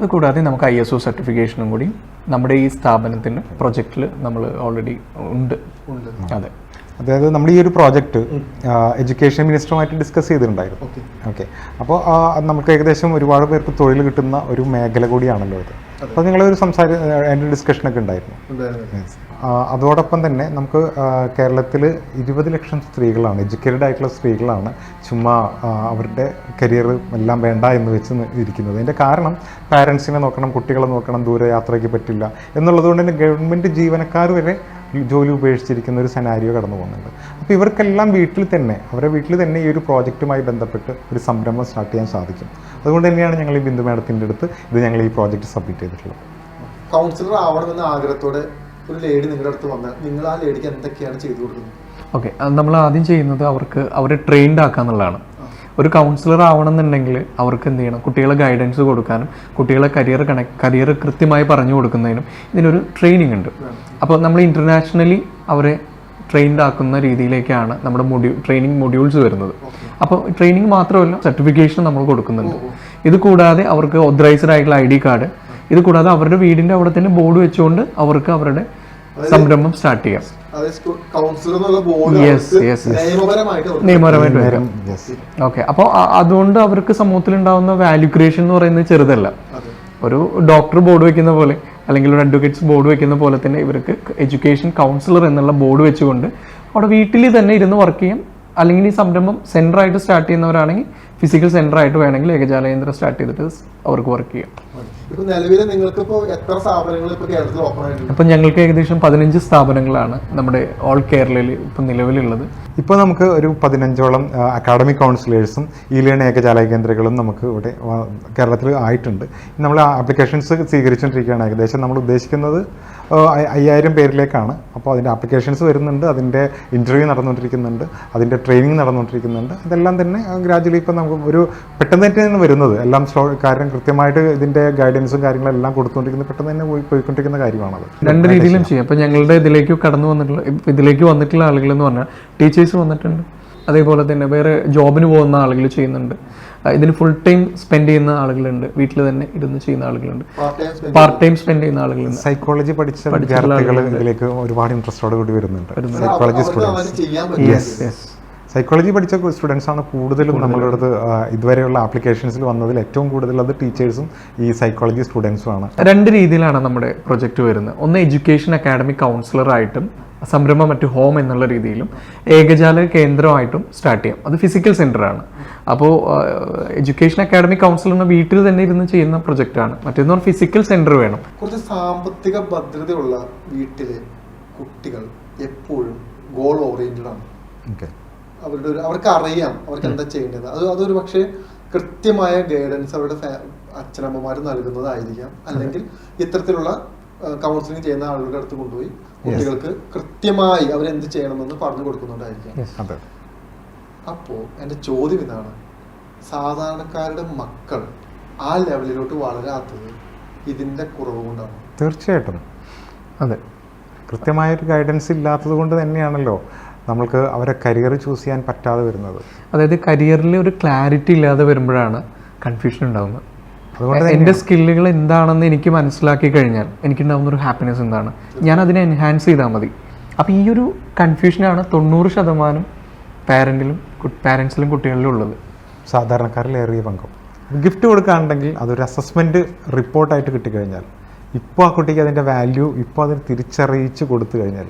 Speaker 3: അതുകൂടാതെ നമുക്ക് ഐ എസ് ഒ സർട്ടിഫിക്കേഷനും കൂടി നമ്മുടെ ഈ സ്ഥാപനത്തിന് പ്രൊജക്റ്റിൽ നമ്മൾ ഓൾറെഡി ഉണ്ട്.
Speaker 1: ഉണ്ട്.
Speaker 3: അതെ.
Speaker 2: അതായത് നമ്മൾ ഈ ഒരു പ്രോജക്റ്റ് എഡ്യൂക്കേഷൻ മിനിസ്റ്ററുമായിട്ട് ഡിസ്കസ് ചെയ്തിട്ടുണ്ടായിരുന്നു.
Speaker 1: ഓക്കെ
Speaker 2: ഓക്കെ അപ്പോൾ നമുക്ക് ഏകദേശം ഒരുപാട് പേർക്ക് തൊഴിൽ കിട്ടുന്ന ഒരു മേഖല കൂടിയാണല്ലോ അത്. അപ്പോൾ നിങ്ങളൊരു സംസാര അതിന്റെ ഡിസ്കഷനൊക്കെ ഉണ്ടായിരുന്നു. അതോടൊപ്പം തന്നെ നമുക്ക് കേരളത്തിൽ ഇരുപത് ലക്ഷം സ്ത്രീകളാണ് എഡ്യൂക്കേറ്റഡ് ആയിട്ടുള്ള സ്ത്രീകളാണ് ചുമ്മാ അവരുടെ കരിയർ എല്ലാം വേണ്ട എന്ന് വെച്ച് ഇരിക്കുന്നത്. അതിന്റെ കാരണം പാരൻസിനെ നോക്കണം കുട്ടികളെ നോക്കണം ദൂരയാത്രയ്ക്ക് പറ്റില്ല എന്നുള്ളത് കൊണ്ട് തന്നെ ഗവൺമെന്റ് ജീവനക്കാർ വരെ ജോലി ഉപേക്ഷിച്ചിരിക്കുന്ന ഒരു സെനാരിയോ കടന്നു പോകുന്നുണ്ട്. അപ്പോൾ ഇവർക്കെല്ലാം വീട്ടിൽ തന്നെ അവരെ വീട്ടിൽ തന്നെ ഈ ഒരു പ്രോജക്റ്റുമായി ബന്ധപ്പെട്ട് ഒരു സംരംഭം സ്റ്റാർട്ട് ചെയ്യാൻ സാധിക്കും. അതുകൊണ്ട് തന്നെയാണ് ഞങ്ങൾ ഈ ബിന്ദു മാഡത്തിന്റെ അടുത്ത് ഇത് ഞങ്ങൾ ഈ പ്രോജക്റ്റ് സബ്മിറ്റ് ചെയ്തിട്ടുള്ളത്.
Speaker 1: കൗൺസിലർ ആവണമെന്ന ആഗ്രഹത്തോടെ ഒരു ലേഡി നിങ്ങളുടെ അടുത്ത് വന്നാൽ നിങ്ങൾ ആ ലേഡിക്ക് എന്തൊക്കെയാണ് ചെയ്തു കൊടുക്കുന്നത്?
Speaker 3: ഓക്കെ നമ്മൾ ആദ്യം ചെയ്യുന്നത് അവർക്ക് അവരെ ട്രെയിൻഡ് ആക്കുക എന്നുള്ളതാണ്. ഒരു കൗൺസിലർ ആവണമെന്നുണ്ടെങ്കിൽ അവർക്ക് എന്ത് ചെയ്യണം? കുട്ടികളെ ഗൈഡൻസ് കൊടുക്കാനും കുട്ടികളെ കരിയർ കണക്ട് കരിയർ കൃത്യമായി പറഞ്ഞു കൊടുക്കുന്നതിനും ഇതിനൊരു ട്രെയിനിങ് ഉണ്ട്. അപ്പോൾ നമ്മൾ ഇന്റർനാഷണലി അവരെ ട്രെയിൻഡ് ആക്കുന്ന രീതിയിലേക്കാണ് നമ്മുടെ മൊഡ്യൂ ട്രെയിനിങ് മൊഡ്യൂൾസ് വരുന്നത്. അപ്പോൾ ട്രെയിനിങ് മാത്രമല്ല സർട്ടിഫിക്കേഷൻ നമ്മൾ കൊടുക്കുന്നുണ്ട്. ഇത് കൂടാതെ അവർക്ക് ഒതറൈസ്ഡ് ആയിട്ടുള്ള ഐ ഡി കാർഡ് ഇത് കൂടാതെ അവരുടെ വീടിന്റെ അവിടെ തന്നെ ബോർഡ് വെച്ചുകൊണ്ട് അവർക്ക് അവരുടെ സംരംഭം സ്റ്റാർട്ട് ചെയ്യാം.
Speaker 1: നിയമപരമായിട്ട്
Speaker 3: വരും. ഓക്കെ അപ്പോൾ അതുകൊണ്ട് അവർക്ക് സമൂഹത്തിൽ ഉണ്ടാവുന്ന വാല്യൂ ക്രിയേഷൻ എന്ന് പറയുന്നത് ചെറുതല്ല. ഒരു ഡോക്ടർ ബോർഡ് വെക്കുന്ന പോലെ അല്ലെങ്കിൽ ഒരു അഡ്വക്കേറ്റ്സ് ബോർഡ് വെക്കുന്ന പോലെ തന്നെ ഇവർക്ക് എഡ്യൂക്കേഷൻ കൗൺസിലർ എന്നുള്ള ബോർഡ് വെച്ചുകൊണ്ട് അവിടെ വീട്ടിൽ തന്നെ ഇരുന്ന് വർക്ക് ചെയ്യാം. അല്ലെങ്കിൽ ഈ സംരംഭം സെന്റർ ആയിട്ട് സ്റ്റാർട്ട് ചെയ്യുന്നവരാണെങ്കിൽ ഫിസിക്കൽ സെന്റർ ആയിട്ട് വേണമെങ്കിൽ ഏകജാലകേന്ദ്രം സ്റ്റാർട്ട് ചെയ്തിട്ട് അവർക്ക് വർക്ക് ചെയ്യാം.
Speaker 1: ഇപ്പൊ നിലവിൽ നിങ്ങൾക്ക് എത്ര സ്ഥാപനങ്ങൾ ഇപ്പൊ കേരളത്തിൽ ഓപ്പൺ ആയിട്ടുണ്ട്?
Speaker 3: അപ്പം ഞങ്ങൾക്ക് ഏകദേശം പതിനഞ്ച് സ്ഥാപനങ്ങളാണ് നമ്മുടെ ഓൾ കേരളയിൽ ഇപ്പം നിലവിലുള്ളത്.
Speaker 2: ഇപ്പോൾ നമുക്ക് ഒരു പതിനഞ്ചോളം അക്കാഡമിക് കൗൺസിലേഴ്സും ഈ ലേൺ ഏകജാലയ കേന്ദ്രങ്ങളും നമുക്ക് ഇവിടെ കേരളത്തിൽ ആയിട്ടുണ്ട്. നമ്മൾ ആപ്ലിക്കേഷൻസ് സ്വീകരിച്ചുകൊണ്ടിരിക്കുകയാണ് ഏകദേശം നമ്മൾ ഉദ്ദേശിക്കുന്നത് അയ്യായിരം പേരിലേക്കാണ്. അപ്പോൾ അതിന്റെ ആപ്ലിക്കേഷൻസ് വരുന്നുണ്ട് അതിന്റെ ഇന്റർവ്യൂ നടന്നുകൊണ്ടിരിക്കുന്നുണ്ട് അതിന്റെ ട്രെയിനിങ് നടന്നുകൊണ്ടിരിക്കുന്നുണ്ട് ഇതെല്ലാം തന്നെ ഗ്രാജുവലി ഇപ്പം നമുക്ക് ഒരു പെട്ടെന്ന് തന്നെ വരുന്നത്. എല്ലാം സ്ലോ കാര്യം കൃത്യമായിട്ട് ഇതിന്റെ ഗൈഡൻസും കാര്യങ്ങളെല്ലാം കൊടുത്തുകൊണ്ടിരിക്കുന്നത് പെട്ടെന്ന് തന്നെ പോയി പോയിക്കൊണ്ടിരിക്കുന്ന കാര്യമാണത്.
Speaker 3: രണ്ട് രീതിയിലും ചെയ്യാം. അപ്പം ഞങ്ങളുടെ ഇതിലേക്ക് കടന്നു വന്നിട്ടുള്ള ഇതിലേക്ക് വന്നിട്ടുള്ള ആളുകൾ എന്ന് പറഞ്ഞാൽ ടീച്ചേഴ്സ് വന്നിട്ടുണ്ട്. അതേപോലെ തന്നെ വേറെ ജോബിന് പോകുന്ന ആളുകൾ ചെയ്യുന്നുണ്ട്. ഇതിന് ഫുൾ ടൈം സ്പെൻഡ് ചെയ്യുന്ന ആളുകളുണ്ട്. വീട്ടിൽ തന്നെ ഇരുന്ന് ചെയ്യുന്ന ആളുകളുണ്ട്.
Speaker 1: Part time spend
Speaker 3: part time spend ചെയ്യുന്ന ആളുകളുണ്ട്.
Speaker 2: സൈക്കോളജി പഠിച്ച വിദ്യാർത്ഥികൾ ഇതിലേക്ക് ഒരുപാട് ഇൻട്രസ്റ്റോട് കൂടി വരുന്നുണ്ട്. Psychology students
Speaker 3: yes yes
Speaker 2: psychology പഠിച്ച സ്റ്റുഡൻസ് ആണ് കൂടുതലും നമ്മളുടെ അടുത്ത് ഇതുവരെയുള്ള ആപ്ലിക്കേഷൻസിൽ വന്നതിൽ ഏറ്റവും കൂടുതൽ അത് ടീച്ചേഴ്സും ഈ സൈക്കോളജി സ്റ്റുഡൻസും ആണ്.
Speaker 3: രണ്ട് രീതിയിലാണ് നമ്മുടെ പ്രൊജക്റ്റ് വരുന്നത്. ഒന്ന് എഡ്യൂക്കേഷൻ അക്കാഡമിക് കൗൺസിലറായിട്ടും സംരംഭം മറ്റു ഹോം എന്നുള്ള രീതിയിലും ഏകജാല കേന്ദ്രമായിട്ടും സ്റ്റാർട്ട് ചെയ്യാം. അത് ഫിസിക്കൽ സെന്ററാണ് ആണ്. അപ്പോൾ എഡ്യൂക്കേഷൻ അക്കാഡമിക് കൗൺസിലറിന് വീട്ടിൽ തന്നെ ഇരുന്ന് ചെയ്യുന്ന പ്രൊജക്റ്റാണ് മറ്റേന്ന് പറഞ്ഞാൽ ഫിസിക്കൽ സെന്റർ വേണം.
Speaker 1: കുറച്ച് സാമ്പത്തിക ഭദ്രതയുള്ള വീട്ടിലെ കുട്ടികൾ എപ്പോഴും ഗോൾ ഓറിയന്റഡ് ആണ്.
Speaker 2: ഓക്കെ
Speaker 1: അവരുടെ ഒരു അവർക്ക് അറിയാം അവർക്ക് എന്താ ചെയ്യേണ്ടത്. അത് അതൊരു പക്ഷേ കൃത്യമായ ഗൈഡൻസ് അവരുടെ അച്ഛനമ്മമാർ നൽകുന്നതായിരിക്കാം. അല്ലെങ്കിൽ ഇത്തരത്തിലുള്ള കൗൺസിലിംഗ് ചെയ്യുന്ന ആളുകളുടെ അടുത്ത് കൊണ്ടുപോയി കുട്ടികൾക്ക് കൃത്യമായി അവരെന്ത് ചെയ്യണമെന്ന് പറഞ്ഞു കൊടുക്കുന്നുണ്ടായിരിക്കാം. അപ്പോൾ എന്റെ ചോദ്യം ഇതാണ്. സാധാരണക്കാരുടെ മക്കൾ ആ ലെവലിലോട്ട് വളരാത്തത് ഇതിന്റെ കുറവ് കൊണ്ടാണ്?
Speaker 2: തീർച്ചയായിട്ടും.
Speaker 3: അതെ.
Speaker 2: കൃത്യമായൊരു ഗൈഡൻസ് ഇല്ലാത്തത് കൊണ്ട് തന്നെയാണല്ലോ നമ്മൾക്ക് അവരെ കരിയർ ചൂസ് ചെയ്യാൻ പറ്റാതെ വരുന്നത്.
Speaker 3: അതായത് കരിയറിൽ ഒരു ക്ലാരിറ്റി ഇല്ലാതെ വരുമ്പോഴാണ് കൺഫ്യൂഷൻ ഉണ്ടാകുന്നത്
Speaker 2: അതുകൊണ്ട്
Speaker 3: എന്റെ സ്കില്ലുകൾ എന്താണെന്ന് എനിക്ക് മനസ്സിലാക്കി കഴിഞ്ഞാൽ എനിക്കുണ്ടാകുന്ന ഒരു ഹാപ്പിനെസ് എന്താണ്? ഞാൻ അതിനെ എൻഹാൻസ് ചെയ്താൽ മതി. അപ്പോൾ ഈ ഒരു കൺഫ്യൂഷനാണ് തൊണ്ണൂറ് ശതമാനം പാരന്റിലും പാരൻസിലും കുട്ടികളിലും ഉള്ളത്.
Speaker 2: സാധാരണക്കാരിൽ ഏറിയ പങ്കും. ഗിഫ്റ്റ് കൊടുക്കുകയാണെങ്കിൽ അതൊരു അസസ്മെന്റ് റിപ്പോർട്ടായിട്ട് കിട്ടിക്കഴിഞ്ഞാൽ ഇപ്പോൾ ആ കുട്ടിക്ക് അതിന്റെ വാല്യൂ ഇപ്പോൾ അതിന് തിരിച്ചറിയിച്ച് കൊടുത്തു കഴിഞ്ഞാൽ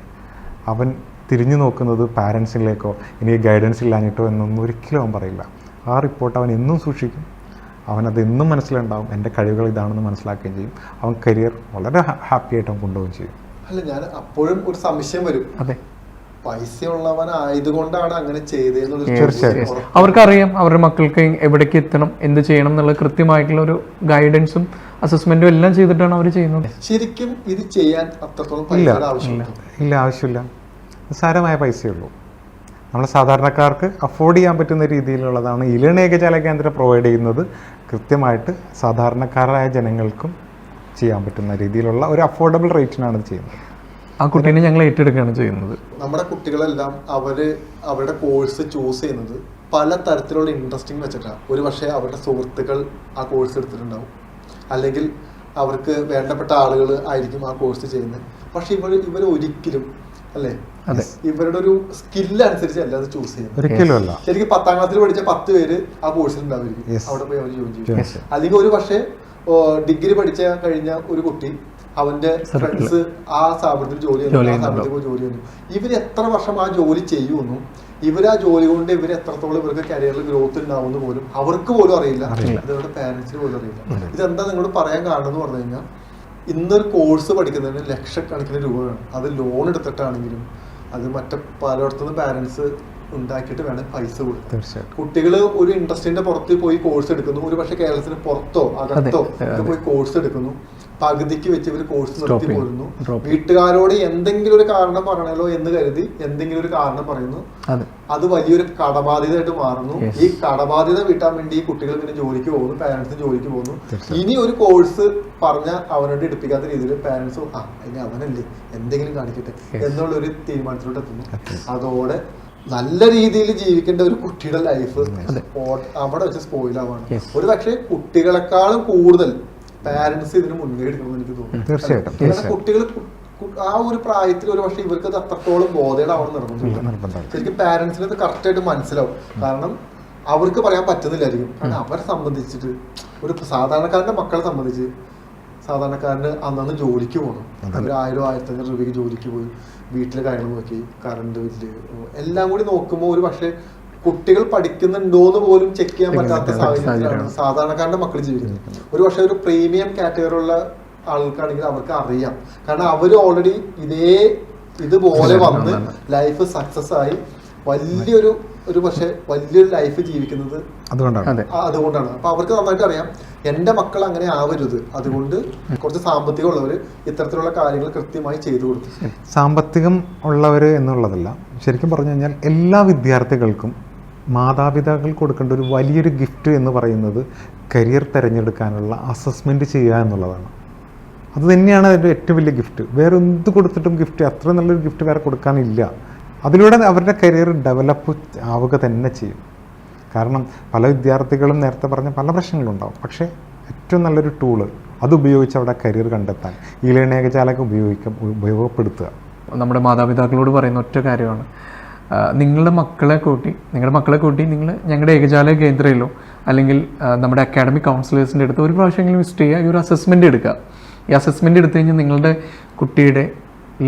Speaker 2: അവൻ തിരിഞ്ഞു നോക്കുന്നത് പാരൻസിലേക്കോ എനിക്ക് ഗൈഡൻസ് ഇല്ലാഞ്ഞിട്ടോ എന്നൊന്നും ഒരിക്കലും അവൻ പറയില്ല. ആ റിപ്പോർട്ട് അവൻ എന്നും സൂക്ഷിക്കും. അവനത് എന്നും മനസ്സിലുണ്ടാവും. എന്റെ കഴിവുകൾ ഇതാണെന്ന് മനസ്സിലാക്കുകയും ചെയ്യും. അവൻ കരിയർ വളരെ ഹാപ്പി ആയിട്ട് അവൻ കൊണ്ടുപോവുകയും ചെയ്യും.
Speaker 1: അല്ല ഞാൻ അപ്പോഴും ഒരു സംശയം വരും.
Speaker 3: അതെ.
Speaker 1: പൈസ ഉള്ളവനായതുകൊണ്ടാണ് അങ്ങനെ ചെയ്തതെന്നുള്ള
Speaker 2: തീർച്ചയായും.
Speaker 3: അവർക്കറിയാം അവരുടെ മക്കൾക്ക് എവിടേക്ക് എത്തണം എന്ത് ചെയ്യണം എന്നുള്ള കൃത്യമായിട്ടുള്ള ഒരു ഗൈഡൻസും അസസ്മെന്റും എല്ലാം ചെയ്തിട്ടാണ് അവർ ചെയ്യുന്നത്.
Speaker 1: ശരിക്കും ഇത് ചെയ്യാൻ അത്രത്തോളം
Speaker 2: ഇല്ല ആവശ്യമില്ല. നിസ്സാരമായ പൈസയേ ഉള്ളൂ നമ്മൾ സാധാരണക്കാർക്ക് അഫോർഡ് ചെയ്യാൻ പറ്റുന്ന രീതിയിലുള്ളതാണ് ഇലൺ ഏകജാല കേന്ദ്രം പ്രൊവൈഡ് ചെയ്യുന്നത്. കൃത്യമായിട്ട് സാധാരണക്കാരായ ജനങ്ങൾക്കും ചെയ്യാൻ പറ്റുന്ന രീതിയിലുള്ള ഒരു അഫോർഡബിൾ റേറ്റിനാണ് ഇത് ചെയ്യുന്നത്.
Speaker 3: ആ കുട്ടീനെ ഞങ്ങൾ ഏറ്റെടുക്കുകയാണ് ചെയ്യുന്നത്.
Speaker 1: നമ്മുടെ കുട്ടികളെല്ലാം അവർ അവരുടെ കോഴ്സ് ചൂസ് ചെയ്യുന്നത് പല തരത്തിലുള്ള ഇൻട്രസ്റ്റിംഗ് വെച്ചിട്ടാണ് ഒരു പക്ഷേ അവരുടെ സുഹൃത്തുക്കൾ ആ കോഴ്സ് എടുത്തിട്ടുണ്ടാവും. അല്ലെങ്കിൽ അവർക്ക് വേണ്ടപ്പെട്ട ആളുകൾ ആയിരിക്കും ആ കോഴ്സ് ചെയ്യുന്നത്. പക്ഷേ ഇവർ ഇവർ ഒരിക്കലും അല്ലേ? ഇവരുടെ ഒരു സ്കില്ല് അനുസരിച്ചല്ല അത് ചൂസ് ചെയ്യുന്നത്?
Speaker 2: ഒരിക്കലും അല്ല.
Speaker 1: ശരിക്കും പത്താം ക്ലാസ്സിൽ പഠിച്ച പത്ത് പേര് ആ കോഴ്സിൽ ഉണ്ടാവുമായിരിക്കും. അവിടെ പോയി അവർ ജോയിൻ ചെയ്യും. അല്ലെങ്കിൽ ഒരു പക്ഷേ ഡിഗ്രി പഠിച്ച കഴിഞ്ഞ ഒരു കുട്ടി അവന്റെ ഫ്രണ്ട്സ് ആ സ്ഥാപനത്തിൽ ജോലി ആ സ്ഥാപനത്തിൽ പോയി ജോലി ചെയ്യുന്നു. ഇവർ എത്ര വർഷം ആ ജോലി ചെയ്യുമെന്നും ഇവർ ആ ജോലി കൊണ്ട് ഇവർ എത്രത്തോളം ഇവർക്ക് കരിയറിൽ ഗ്രോത്ത് ഉണ്ടാവുമെന്ന് പോലും അവർക്ക് പോലും അറിയില്ല. ഇവരുടെ പാരന്റ്സിന് പോലും അറിയില്ല. ഇതെന്താ നിങ്ങളോട് പറയാൻ കാരണം എന്ന് പറഞ്ഞു കഴിഞ്ഞാൽ ഇന്നൊരു കോഴ്സ് പഠിക്കുന്നതിന് ലക്ഷക്കണക്കിന് രൂപയാണ് വേണം. അത് ലോൺ എടുത്തിട്ടാണെങ്കിലും അത് മറ്റേ പലയിടത്തുനിന്ന് പാരൻസ് ഉണ്ടാക്കിയിട്ട് വേണം പൈസ കൊടുക്കാൻ. കുട്ടികൾ ഒരു ഇൻട്രസ്റ്റിന്റെ പുറത്ത് പോയി കോഴ്സ് എടുക്കുന്നു. ഒരു പക്ഷേ കേരളത്തിന് പുറത്തോ അകത്തോ പോയി കോഴ്സ് എടുക്കുന്നു. പകുതിക്ക് വെച്ച് ഇവർ കോഴ്സ് നിർത്തി. പോരുന്നു വീട്ടുകാരോട് എന്തെങ്കിലും ഒരു കാരണം പറയണല്ലോ എന്ന് കരുതി എന്തെങ്കിലും ഒരു കാരണം പറയുന്നു.
Speaker 3: അതെ.
Speaker 1: വലിയൊരു കടബാധ്യതയായിട്ട് മാറുന്നു. ഈ കടബാധ്യത വീട്ടാൻ വേണ്ടി ഈ കുട്ടികൾ പിന്നെ ജോലിക്ക് പോകുന്നു പാരന്റ്സ് ജോലിക്ക് പോകുന്നു. ഇനി ഒരു കോഴ്സ് പറഞ്ഞ അവനോട് എടുപ്പിക്കാത്ത രീതിയിൽ പാരന്റ്സ് ആ ഇനി അവനല്ലേ എന്തെങ്കിലും കാണിക്കട്ടെ എന്നുള്ള ഒരു തീരുമാനത്തിലോട്ട് എത്തുന്നു. അതോടെ നല്ല രീതിയിൽ ജീവിക്കേണ്ട ഒരു കുട്ടിയുടെ ലൈഫ് അവിടെ വെച്ച്
Speaker 3: സ്പോയിലാവാണ്.
Speaker 1: ഒരു പക്ഷേ കുട്ടികളെക്കാളും കൂടുതൽ പാരന്റ്സ് ഇതിന് മുൻകൈ എടുക്കണമെന്ന് എനിക്ക് തോന്നുന്നു.
Speaker 2: തീർച്ചയായിട്ടും,
Speaker 1: കുട്ടികൾ ആ ഒരു പ്രായത്തിൽ ഒരു പക്ഷേ ഇവർക്ക് അത് അത്രത്തോളം ബോധേടാവണം നിർബന്ധമില്ല. ശരിക്കും പാരന്റ്സിന് അത് കറക്റ്റ് ആയിട്ട് മനസ്സിലാവും. കാരണം അവർക്ക് പറയാൻ പറ്റുന്നില്ലായിരിക്കും. കാരണം അവരെ സംബന്ധിച്ചിട്ട് ഒരു സാധാരണക്കാരന്റെ മക്കളെ സംബന്ധിച്ച് സാധാരണക്കാരന് അന്നന്ന് ജോലിക്ക് പോകണം അവർ ആയിരം ആയിരത്തി അഞ്ഞൂറ് രൂപയ്ക്ക് ജോലിക്ക് പോയി വീട്ടിലെ കാര്യങ്ങൾ നോക്കി കറണ്ട് ബില്ല് എല്ലാം കൂടി നോക്കുമ്പോൾ ഒരു പക്ഷേ കുട്ടികൾ പഠിക്കുന്നുണ്ടോ എന്ന് പോലും ചെക്ക് ചെയ്യാൻ പറ്റാത്ത സാഹചര്യത്തിലാണ്. സാധാരണക്കാരന്റെ മക്കൾ ജീവിക്കുന്നത്. ഒരു പക്ഷേ ഒരു പ്രീമിയം കാറ്റഗറി ഉള്ള ആൾക്കാണെങ്കിൽ അവർക്ക് അറിയാം. കാരണം അവർ ഓൾറെഡി ഇതേ ഇതുപോലെ വന്ന് ലൈഫ് സക്സസ് ആയി വലിയൊരു ഒരു പക്ഷെ വലിയൊരു ലൈഫ് ജീവിക്കുന്നത്
Speaker 2: അതുകൊണ്ടാണ്.
Speaker 1: അതുകൊണ്ടാണ്. അപ്പൊ അവർക്ക് നന്നായിട്ട് അറിയാം. എന്റെ മക്കൾ അങ്ങനെ ആവരുത്. അതുകൊണ്ട് കുറച്ച് സാമ്പത്തികം ഉള്ളവർ ഇത്തരത്തിലുള്ള കാര്യങ്ങൾ കൃത്യമായി ചെയ്തു കൊടുത്തു
Speaker 2: സാമ്പത്തികം ഉള്ളവർ എന്നുള്ളതല്ല ശരിക്കും പറഞ്ഞു കഴിഞ്ഞാൽ എല്ലാ വിദ്യാർത്ഥികൾക്കും മാതാപിതാക്കൾ കൊടുക്കേണ്ട ഒരു വലിയൊരു ഗിഫ്റ്റ് എന്ന് പറയുന്നത് കരിയർ തിരഞ്ഞെടുക്കാനുള്ള അസസ്മെന്റ് ചെയ്യുക എന്നുള്ളതാണ്. അത് തന്നെയാണ് അതിന്റെ ഏറ്റവും വലിയ ഗിഫ്റ്റ്. വേറെ എന്ത് കൊടുത്തിട്ടും ഗിഫ്റ്റ് അത്ര നല്ലൊരു ഗിഫ്റ്റ് വേറെ കൊടുക്കാനില്ല. അതിലൂടെ അവരുടെ കരിയർ ഡെവലപ്പ് ആവുക തന്നെ ചെയ്യും. കാരണം പല വിദ്യാർത്ഥികളും നേരത്തെ പറഞ്ഞ പല പ്രശ്നങ്ങളുണ്ടാവും. പക്ഷേ ഏറ്റവും നല്ലൊരു ടൂൾ അത് ഉപയോഗിച്ച് അവിടെ കരിയർ കണ്ടെത്താൻ ഈ ലേണേകജാലൊക്കെ ഉപയോഗിക്കാം ഉപയോഗപ്പെടുത്തുക.
Speaker 3: നമ്മുടെ മാതാപിതാക്കളോട് പറയുന്ന ഒറ്റ കാര്യമാണ്. നിങ്ങളുടെ മക്കളെ കൂട്ടി നിങ്ങളുടെ മക്കളെ കൂട്ടി നിങ്ങൾ ഞങ്ങളുടെ ഏകജാല കേന്ദ്രയിലോ അല്ലെങ്കിൽ നമ്മുടെ അക്കാഡമിക് കൗൺസിലേഴ്സിന്റെ അടുത്ത് ഒരു പ്രാവശ്യമെങ്കിലും വിസിറ്റ് ചെയ്യുക ഈ ഒരു അസസ്മെന്റ് എടുക്കുക. ഈ അസസ്മെന്റ് എടുത്തു കഴിഞ്ഞാൽ നിങ്ങളുടെ കുട്ടിയുടെ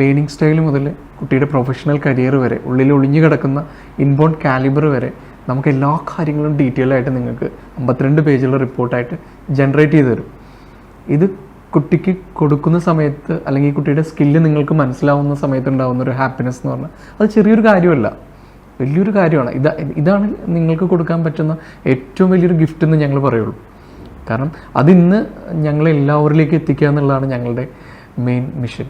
Speaker 3: ലേണിംഗ് സ്റ്റൈൽ മുതൽ കുട്ടിയുടെ പ്രൊഫഷണൽ കരിയർ വരെ ഉള്ളിൽ ഒളിഞ്ഞു കിടക്കുന്ന ഇൻബോൺ കാലിബർ വരെ നമുക്ക് എല്ലാ കാര്യങ്ങളും ഡീറ്റെയിൽ ആയിട്ട് നിങ്ങൾക്ക് അമ്പത്തിരണ്ട് പേജുള്ള റിപ്പോർട്ടായിട്ട് ജനറേറ്റ് ചെയ്ത് തരും. ഇത് കുട്ടിക്ക് കൊടുക്കുന്ന സമയത്ത് അല്ലെങ്കിൽ കുട്ടിയുടെ സ്കില്ല് നിങ്ങൾക്ക് മനസ്സിലാവുന്ന സമയത്ത് ഉണ്ടാകുന്ന ഒരു ഹാപ്പിനെസ് എന്ന് പറഞ്ഞാൽ അത് ചെറിയൊരു കാര്യമല്ല. വലിയൊരു കാര്യമാണ്. ഇതാ ഇതാണ് നിങ്ങൾക്ക് കൊടുക്കാൻ പറ്റുന്ന ഏറ്റവും വലിയൊരു ഗിഫ്റ്റ് എന്ന് ഞങ്ങൾ പറയുള്ളൂ. കാരണം അതിന്ന് ഞങ്ങൾ എല്ലാവരിലേക്ക് എത്തിക്കുക എന്നുള്ളതാണ് ഞങ്ങളുടെ മെയിൻ മിഷൻ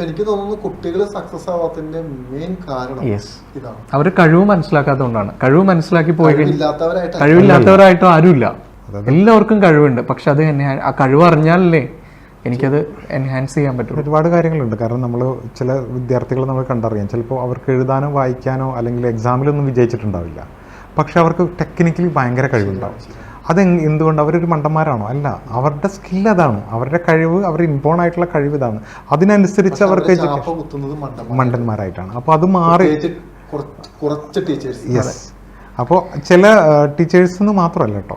Speaker 1: എനിക്ക് തോന്നുന്നു കുട്ടികൾ സക്സസ് ആവാത്തതിന്റെ മെയിൻ കാരണം
Speaker 3: യെസ്
Speaker 1: ഇതാണ്.
Speaker 3: അവരെ കഴിവ് മനസ്സിലാക്കാത്തതുകൊണ്ടാണ്. കഴിവ് മനസ്സിലാക്കി പോയി കഴിവില്ലാത്തവരായിട്ടും ആരുമില്ല. എല്ലാവർക്കും കഴിവുണ്ട്. പക്ഷെ അത് തന്നെ ആ കഴിവ് അറിഞ്ഞാലല്ലേ എനിക്കത് എൻഹാൻസ് ചെയ്യാൻ പറ്റും
Speaker 2: ഒരുപാട് കാര്യങ്ങളുണ്ട്. കാരണം നമ്മൾ ചില വിദ്യാർത്ഥികൾ നമ്മൾ കണ്ടറിയാം. ചിലപ്പോൾ അവർക്ക് എഴുതാനോ വായിക്കാനോ അല്ലെങ്കിൽ എക്സാമിലൊന്നും വിജയിച്ചിട്ടുണ്ടാവില്ല. പക്ഷെ അവർക്ക് ടെക്നിക്കലി ഭയങ്കര കഴിവുണ്ടാവും. അത് എന്ത് എന്തുകൊണ്ട്? അവരൊരു മണ്ടന്മാരാണോ? അല്ല. അവരുടെ സ്കിൽ അതാണ്. അവരുടെ കഴിവ് അവർ ഇമ്പോൺ ആയിട്ടുള്ള കഴിവ് ഇതാണ്. അതിനനുസരിച്ച് അവർക്ക് മണ്ടന്മാരായിട്ടാണ്. അപ്പോൾ അത് മാറി
Speaker 1: കുറച്ച് കുറച്ച് ടീച്ചേഴ്സ്
Speaker 2: യെസ് അപ്പോൾ ചില ടീച്ചേഴ്സ് എന്ന് മാത്രമല്ല കേട്ടോ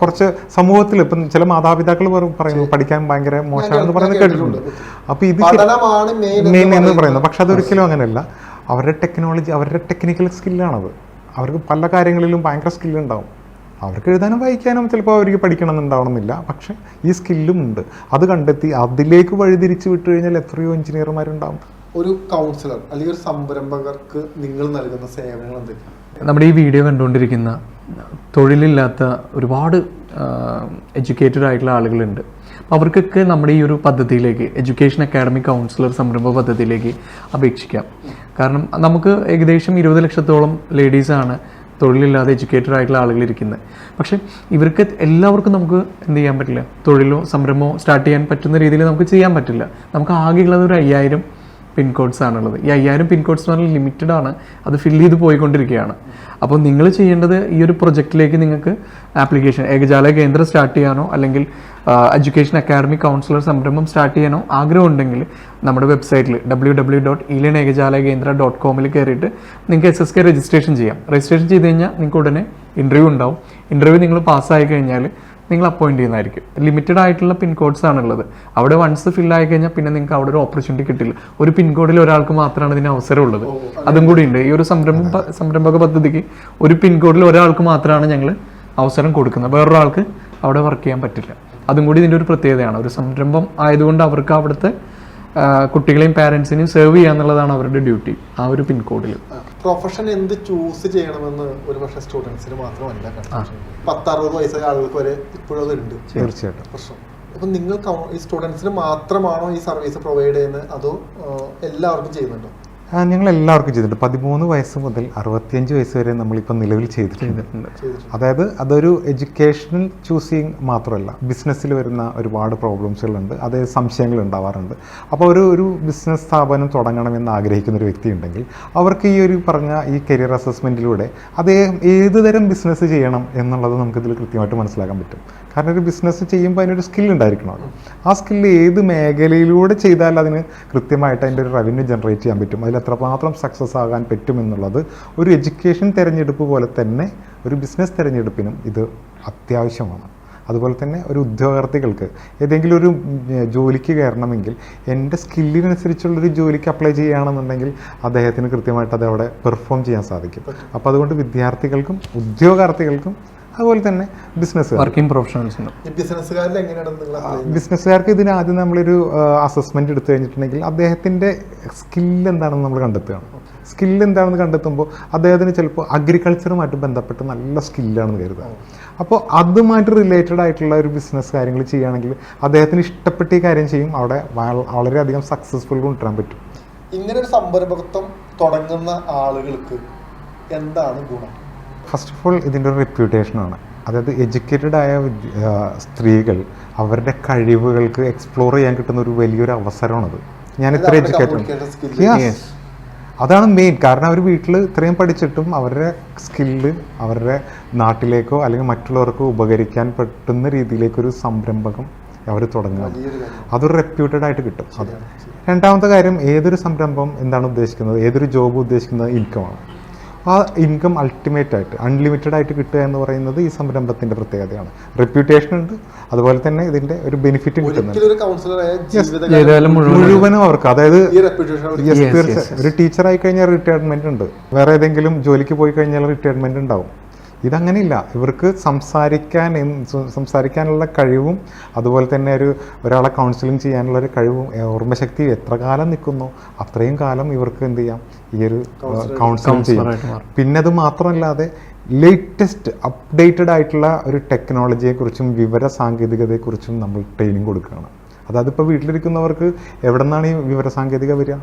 Speaker 2: കുറച്ച് സമൂഹത്തിൽ ഇപ്പം ചില മാതാപിതാക്കൾ പറയുന്നു പഠിക്കാൻ ഭയങ്കര മോശമാണെന്ന് പറയുന്നത് കേട്ടിട്ടുണ്ട്. അപ്പോൾ ഇത്
Speaker 1: മെയിൻ
Speaker 2: എന്ന് പറയുന്നത്. പക്ഷെ അതൊരിക്കലും അങ്ങനെയല്ല. അവരുടെ ടെക്നോളജി അവരുടെ ടെക്നിക്കൽ സ്കില്ലാണത് അവർക്ക് പല കാര്യങ്ങളിലും ഭയങ്കര സ്കില്ലുണ്ടാവും അവർക്ക് എഴുതാനും വായിക്കാനും ചിലപ്പോൾ അവർക്ക് പഠിക്കണം എന്നുണ്ടാവണമെന്നില്ല. പക്ഷെ ഈ സ്കില്ലും ഉണ്ട്. അത് കണ്ടെത്തി അതിലേക്ക് വഴിതിരിച്ച് വിട്ടു കഴിഞ്ഞാൽ എത്രയോ എഞ്ചിനീയർമാരുണ്ടാവും
Speaker 1: ഒരു കൗൺസിലർ അല്ലെങ്കിൽ ഒരു സംരംഭകർക്ക് നിങ്ങൾ നൽകുന്ന സേവനങ്ങൾ എന്തൊക്കെയാണ്?
Speaker 3: നമ്മുടെ ഈ വീഡിയോ കണ്ടുകൊണ്ടിരിക്കുന്ന തൊഴിലില്ലാത്ത ഒരുപാട് എഡ്യൂക്കേറ്റഡ് ആയിട്ടുള്ള ആളുകളുണ്ട്. അവർക്കൊക്കെ നമ്മുടെ ഈ ഒരു പദ്ധതിയിലേക്ക് എഡ്യൂക്കേഷൻ അക്കാഡമിക് കൗൺസിലർ സംരംഭ പദ്ധതിയിലേക്ക് അപേക്ഷിക്കാം. കാരണം നമുക്ക് ഏകദേശം ഇരുപത് ലക്ഷത്തോളം ലേഡീസാണ് തൊഴിലില്ലാതെ എഡ്യൂക്കേറ്റഡ് ആയിട്ടുള്ള ആളുകൾ ഇരിക്കുന്നത്. പക്ഷേ ഇവർക്ക് എല്ലാവർക്കും നമുക്ക് എന്ത് ചെയ്യാൻ പറ്റില്ല? തൊഴിലോ സംരംഭമോ സ്റ്റാർട്ട് ചെയ്യാൻ പറ്റുന്ന രീതിയിൽ നമുക്ക് ചെയ്യാൻ പറ്റില്ല. നമുക്ക് ആകെയുള്ളത് ഒരു അയ്യായിരം പിൻകോഡ്സ് ആണുള്ളത്. ഈ അയ്യായിരം പിൻകോഡ്സ് എന്ന് പറഞ്ഞാൽ ലിമിറ്റഡ് ആണ്. അത് ഫില്ല് ചെയ്ത് പോയിക്കൊണ്ടിരിക്കുകയാണ്. അപ്പോൾ നിങ്ങൾ ചെയ്യേണ്ടത് ഈ ഒരു പ്രൊജക്റ്റിലേക്ക് നിങ്ങൾക്ക് ആപ്ലിക്കേഷൻ ഏകജാല കേന്ദ്രം സ്റ്റാർട്ട് ചെയ്യാനോ അല്ലെങ്കിൽ എഡ്യൂക്കേഷൻ അക്കാഡമിക് കൗൺസിലർ സംരംഭം സ്റ്റാർട്ട് ചെയ്യാനോ ആഗ്രഹമുണ്ടെങ്കിൽ നമ്മുടെ വെബ്സൈറ്റിൽ ഡബ്ല്യൂ ഡബ്ല്യൂ ഡോട്ട് ഇലിയൻ ഏകജാല കേന്ദ്ര ഡോട്ട് കോമിൽ കയറിയിട്ട് നിങ്ങൾക്ക് എസ് എസ് കെ രജിസ്ട്രേഷൻ ചെയ്യാം. രജിസ്ട്രേഷൻ ചെയ്ത് കഴിഞ്ഞാൽ നിങ്ങൾക്ക് ഉടനെ ഇന്റർവ്യൂ ഉണ്ടാവും. ഇന്റർവ്യൂ നിങ്ങൾ പാസ്സായി കഴിഞ്ഞാൽ നിങ്ങൾ അപ്പോയിന്റ് ചെയ്യുന്നതായിരിക്കും. ലിമിറ്റഡ് ആയിട്ടുള്ള പിൻകോഡ്സ് ആണുള്ളത്. അവിടെ വൺസ് ഫിൽ ആയി കഴിഞ്ഞാൽ പിന്നെ നിങ്ങൾക്ക് അവിടെ ഒരു ഓപ്പർച്യൂണിറ്റി കിട്ടില്ല. ഒരു പിൻകോഡിൽ ഒരാൾക്ക് മാത്രമാണ് ഇതിന് അവസരമുള്ളത്. അതും കൂടി ഉണ്ട്. ഈ ഒരു സംരംഭ സംരംഭക പദ്ധതിക്ക് ഒരു പിൻകോഡിൽ ഒരാൾക്ക് മാത്രമാണ് ഞങ്ങൾ അവസരം കൊടുക്കുന്നത്. വേറൊരാൾക്ക് അവിടെ വർക്ക് ചെയ്യാൻ പറ്റില്ല. അതും കൂടി ഇതിന്റെ ഒരു പ്രത്യേകതയാണ്. ഒരു സംരംഭം ആയതുകൊണ്ട് അവർക്ക് അവിടുത്തെ കുട്ടികളെയും പാരൻസിനെയും സെർവ് ചെയ്യുക എന്നുള്ളതാണ് അവരുടെ ഡ്യൂട്ടി ആ ഒരു പിൻകോഡിൽ
Speaker 1: പ്രൊഫഷൻ എന്ത് ചൂസ് ചെയ്യണമെന്ന് ഒരു പക്ഷേ സ്റ്റുഡൻസിന് മാത്രമല്ല. പത്തറുപത് വയസ്സായ ആളുകൾക്ക് വരെ ഇപ്പോഴും ഉണ്ട്.
Speaker 2: തീർച്ചയായിട്ടും.
Speaker 1: പ്രശ്നം. അപ്പം നിങ്ങൾ ഈ സ്റ്റുഡൻസിന് മാത്രമാണോ ഈ സർവീസ് പ്രൊവൈഡ് ചെയ്യുന്നത്? അതോ എല്ലാവർക്കും ചെയ്യുന്നുണ്ടോ?
Speaker 2: ഞങ്ങൾ എല്ലാവർക്കും ചെയ്തിട്ടുണ്ട്. പതിമൂന്ന് വയസ്സ് മുതൽ അറുപത്തിയഞ്ച് വയസ്സ് വരെ നമ്മളിപ്പോൾ നിലവിൽ ചെയ്തിട്ടുണ്ട്. അതായത് അതൊരു എഡ്യൂക്കേഷണൽ ചൂസിങ് മാത്രമല്ല ബിസിനസ്സിൽ വരുന്ന ഒരുപാട് പ്രോബ്ലംസുകളുണ്ട് അതേ സംശയങ്ങൾ ഉണ്ടാവാറുണ്ട്. അപ്പോൾ ഒരു ഒരു ബിസിനസ് സ്ഥാപനം തുടങ്ങണമെന്ന് ആഗ്രഹിക്കുന്ന ഒരു വ്യക്തി ഉണ്ടെങ്കിൽ അവർക്ക് ഈ ഒരു പറഞ്ഞ ഈ കരിയർ അസസ്മെന്റിലൂടെ അതേ ഏതുതരം ബിസിനസ് ചെയ്യണം എന്നുള്ളത് നമുക്കിതിൽ കൃത്യമായിട്ട് മനസ്സിലാക്കാൻ പറ്റും. കാരണം ഒരു ബിസിനസ് ചെയ്യുമ്പോൾ അതിനൊരു സ്കിൽ ഉണ്ടായിരിക്കണം. ആ സ്കില്ല് ഏത് മേഖലയിലൂടെ ചെയ്താൽ അതിന് കൃത്യമായിട്ട് അതിന്റെ ഒരു റവന്യൂ ജനറേറ്റ് ചെയ്യാൻ പറ്റും. അതിൽ എത്രമാത്രം സക്സസ് ആകാൻ പറ്റും എന്നുള്ളത് ഒരു എഡ്യൂക്കേഷൻ തിരഞ്ഞെടുപ്പ് പോലെ തന്നെ ഒരു ബിസിനസ് തിരഞ്ഞെടുപ്പിനും ഇത് അത്യാവശ്യമാണ്. അതുപോലെ തന്നെ ഒരു ഉദ്യോഗാർത്ഥികൾക്ക് ഏതെങ്കിലും ഒരു ജോലിക്ക് കയറണമെങ്കിൽ എന്റെ സ്കില്ലിനനുസരിച്ചുള്ളൊരു ജോലിക്ക് അപ്ലൈ ചെയ്യുകയാണെന്നുണ്ടെങ്കിൽ അദ്ദേഹത്തിന് കൃത്യമായിട്ട് അത് അവിടെ പെർഫോം ചെയ്യാൻ സാധിക്കും. അപ്പോൾ അതുകൊണ്ട് വിദ്യാർത്ഥികൾക്കും ഉദ്യോഗാർത്ഥികൾക്കും അതുപോലെ തന്നെ ബിസിനസ്
Speaker 3: വർക്കിംഗ് പ്രൊഫഷണൽസിനും?
Speaker 2: ബിസിനസ്സുകാർക്ക് ഇതിന് ആദ്യം നമ്മളൊരു അസസ്മെന്റ് എടുത്തു കഴിഞ്ഞിട്ടുണ്ടെങ്കിൽ അദ്ദേഹത്തിന്റെ സ്കില്ല് എന്താണെന്ന് നമ്മൾ കണ്ടെത്തുകയാണ്. സ്കില്ല് എന്താണെന്ന് കണ്ടെത്തുമ്പോൾ അദ്ദേഹത്തിന് ചിലപ്പോൾ അഗ്രികൾച്ചറുമായിട്ട് ബന്ധപ്പെട്ട് നല്ല സ്കില്ലാണെന്ന് കരുതുക. അപ്പോൾ അതുമായിട്ട് റിലേറ്റഡ് ആയിട്ടുള്ള ഒരു ബിസിനസ് കാര്യങ്ങൾ ചെയ്യുകയാണെങ്കിൽ അദ്ദേഹത്തിന് ഇഷ്ടപ്പെട്ട ഈ കാര്യം ചെയ്യും. അവിടെ വള- വളരെയധികം സക്സസ്ഫുൾ കൊണ്ടുവരാൻ പറ്റും.
Speaker 1: ഇങ്ങനെ ഒരു സംരംഭത്വം തുടങ്ങുന്ന ആളുകൾക്ക് എന്താണ് ഗുണം?
Speaker 2: ഫസ്റ്റ് ഓഫ് ഓൾ ഇതിന്റെ ഒരു റെപ്യൂട്ടേഷനാണ് അതായത് എഡ്യൂക്കേറ്റഡ് ആയ സ്ത്രീകൾ അവരുടെ കഴിവുകൾക്ക് എക്സ്പ്ലോർ ചെയ്യാൻ കിട്ടുന്ന ഒരു വലിയൊരു അവസരമാണത് ഞാൻ ഇത്ര എഡ്യൂക്കേറ്റഡ്. അതാണ് മെയിൻ കാരണം അവർ വീട്ടിൽ ഇത്രയും പഠിച്ചിട്ടും അവരുടെ സ്കില്ല് അവരുടെ നാട്ടിലേക്കോ അല്ലെങ്കിൽ മറ്റുള്ളവർക്കോ ഉപകരിക്കാൻ പറ്റുന്ന രീതിയിലേക്കൊരു സംരംഭകം അവർ തുടങ്ങുക അതൊരു റെപ്യൂട്ടഡ് ആയിട്ട് കിട്ടും. അത് രണ്ടാമത്തെ കാര്യം ഏതൊരു സംരംഭം എന്താണ് ഉദ്ദേശിക്കുന്നത്? ഏതൊരു ജോബ് ഉദ്ദേശിക്കുന്നത്? ഇൻകമാണ് ആ ഇൻകം അൾട്ടിമേറ്റ് ആയിട്ട് അൺലിമിറ്റഡ് ആയിട്ട് കിട്ടുക എന്ന് പറയുന്നത് ഈ സംരംഭത്തിന്റെ പ്രത്യേകതയാണ്. റെപ്യൂട്ടേഷൻ ഉണ്ട് അതുപോലെ തന്നെ ഇതിന്റെ ഒരു ബെനിഫിറ്റ് കിട്ടുന്നുണ്ട്. മുഴുവനും അവർക്ക് അതായത് ഒരു ടീച്ചറായി ആയി കഴിഞ്ഞാൽ റിട്ടയർമെന്റ് ഉണ്ട്. വേറെ ഏതെങ്കിലും ജോലിക്ക് പോയി കഴിഞ്ഞാൽ റിട്ടയർമെന്റ് ഉണ്ടാവും. ഇതങ്ങനെയില്ല ഇവർക്ക് സംസാരിക്കാൻ സംസാരിക്കാനുള്ള കഴിവും അതുപോലെ തന്നെ ഒരു ഒരാളെ കൗൺസിലിംഗ് ചെയ്യാനുള്ള ഒരു കഴിവും ഓർമ്മശക്തി എത്ര കാലം നിൽക്കുന്നു അത്രയും കാലം ഇവർക്ക് എന്ത് ചെയ്യാം? ഈ ഒരു കൗൺസിലിംഗ് ചെയ്യാം. പിന്നെ അത് മാത്രമല്ലാതെ ലേറ്റസ്റ്റ് അപ്ഡേറ്റഡ് ആയിട്ടുള്ള ഒരു ടെക്നോളജിയെക്കുറിച്ചും വിവര സാങ്കേതികതയെക്കുറിച്ചും നമ്മൾ ട്രെയിനിങ് കൊടുക്കുകയാണ്. അതായത് ഇപ്പോൾ വീട്ടിലിരിക്കുന്നവർക്ക് എവിടെ നിന്നാണ് ഈ വിവര സാങ്കേതിക വരിക?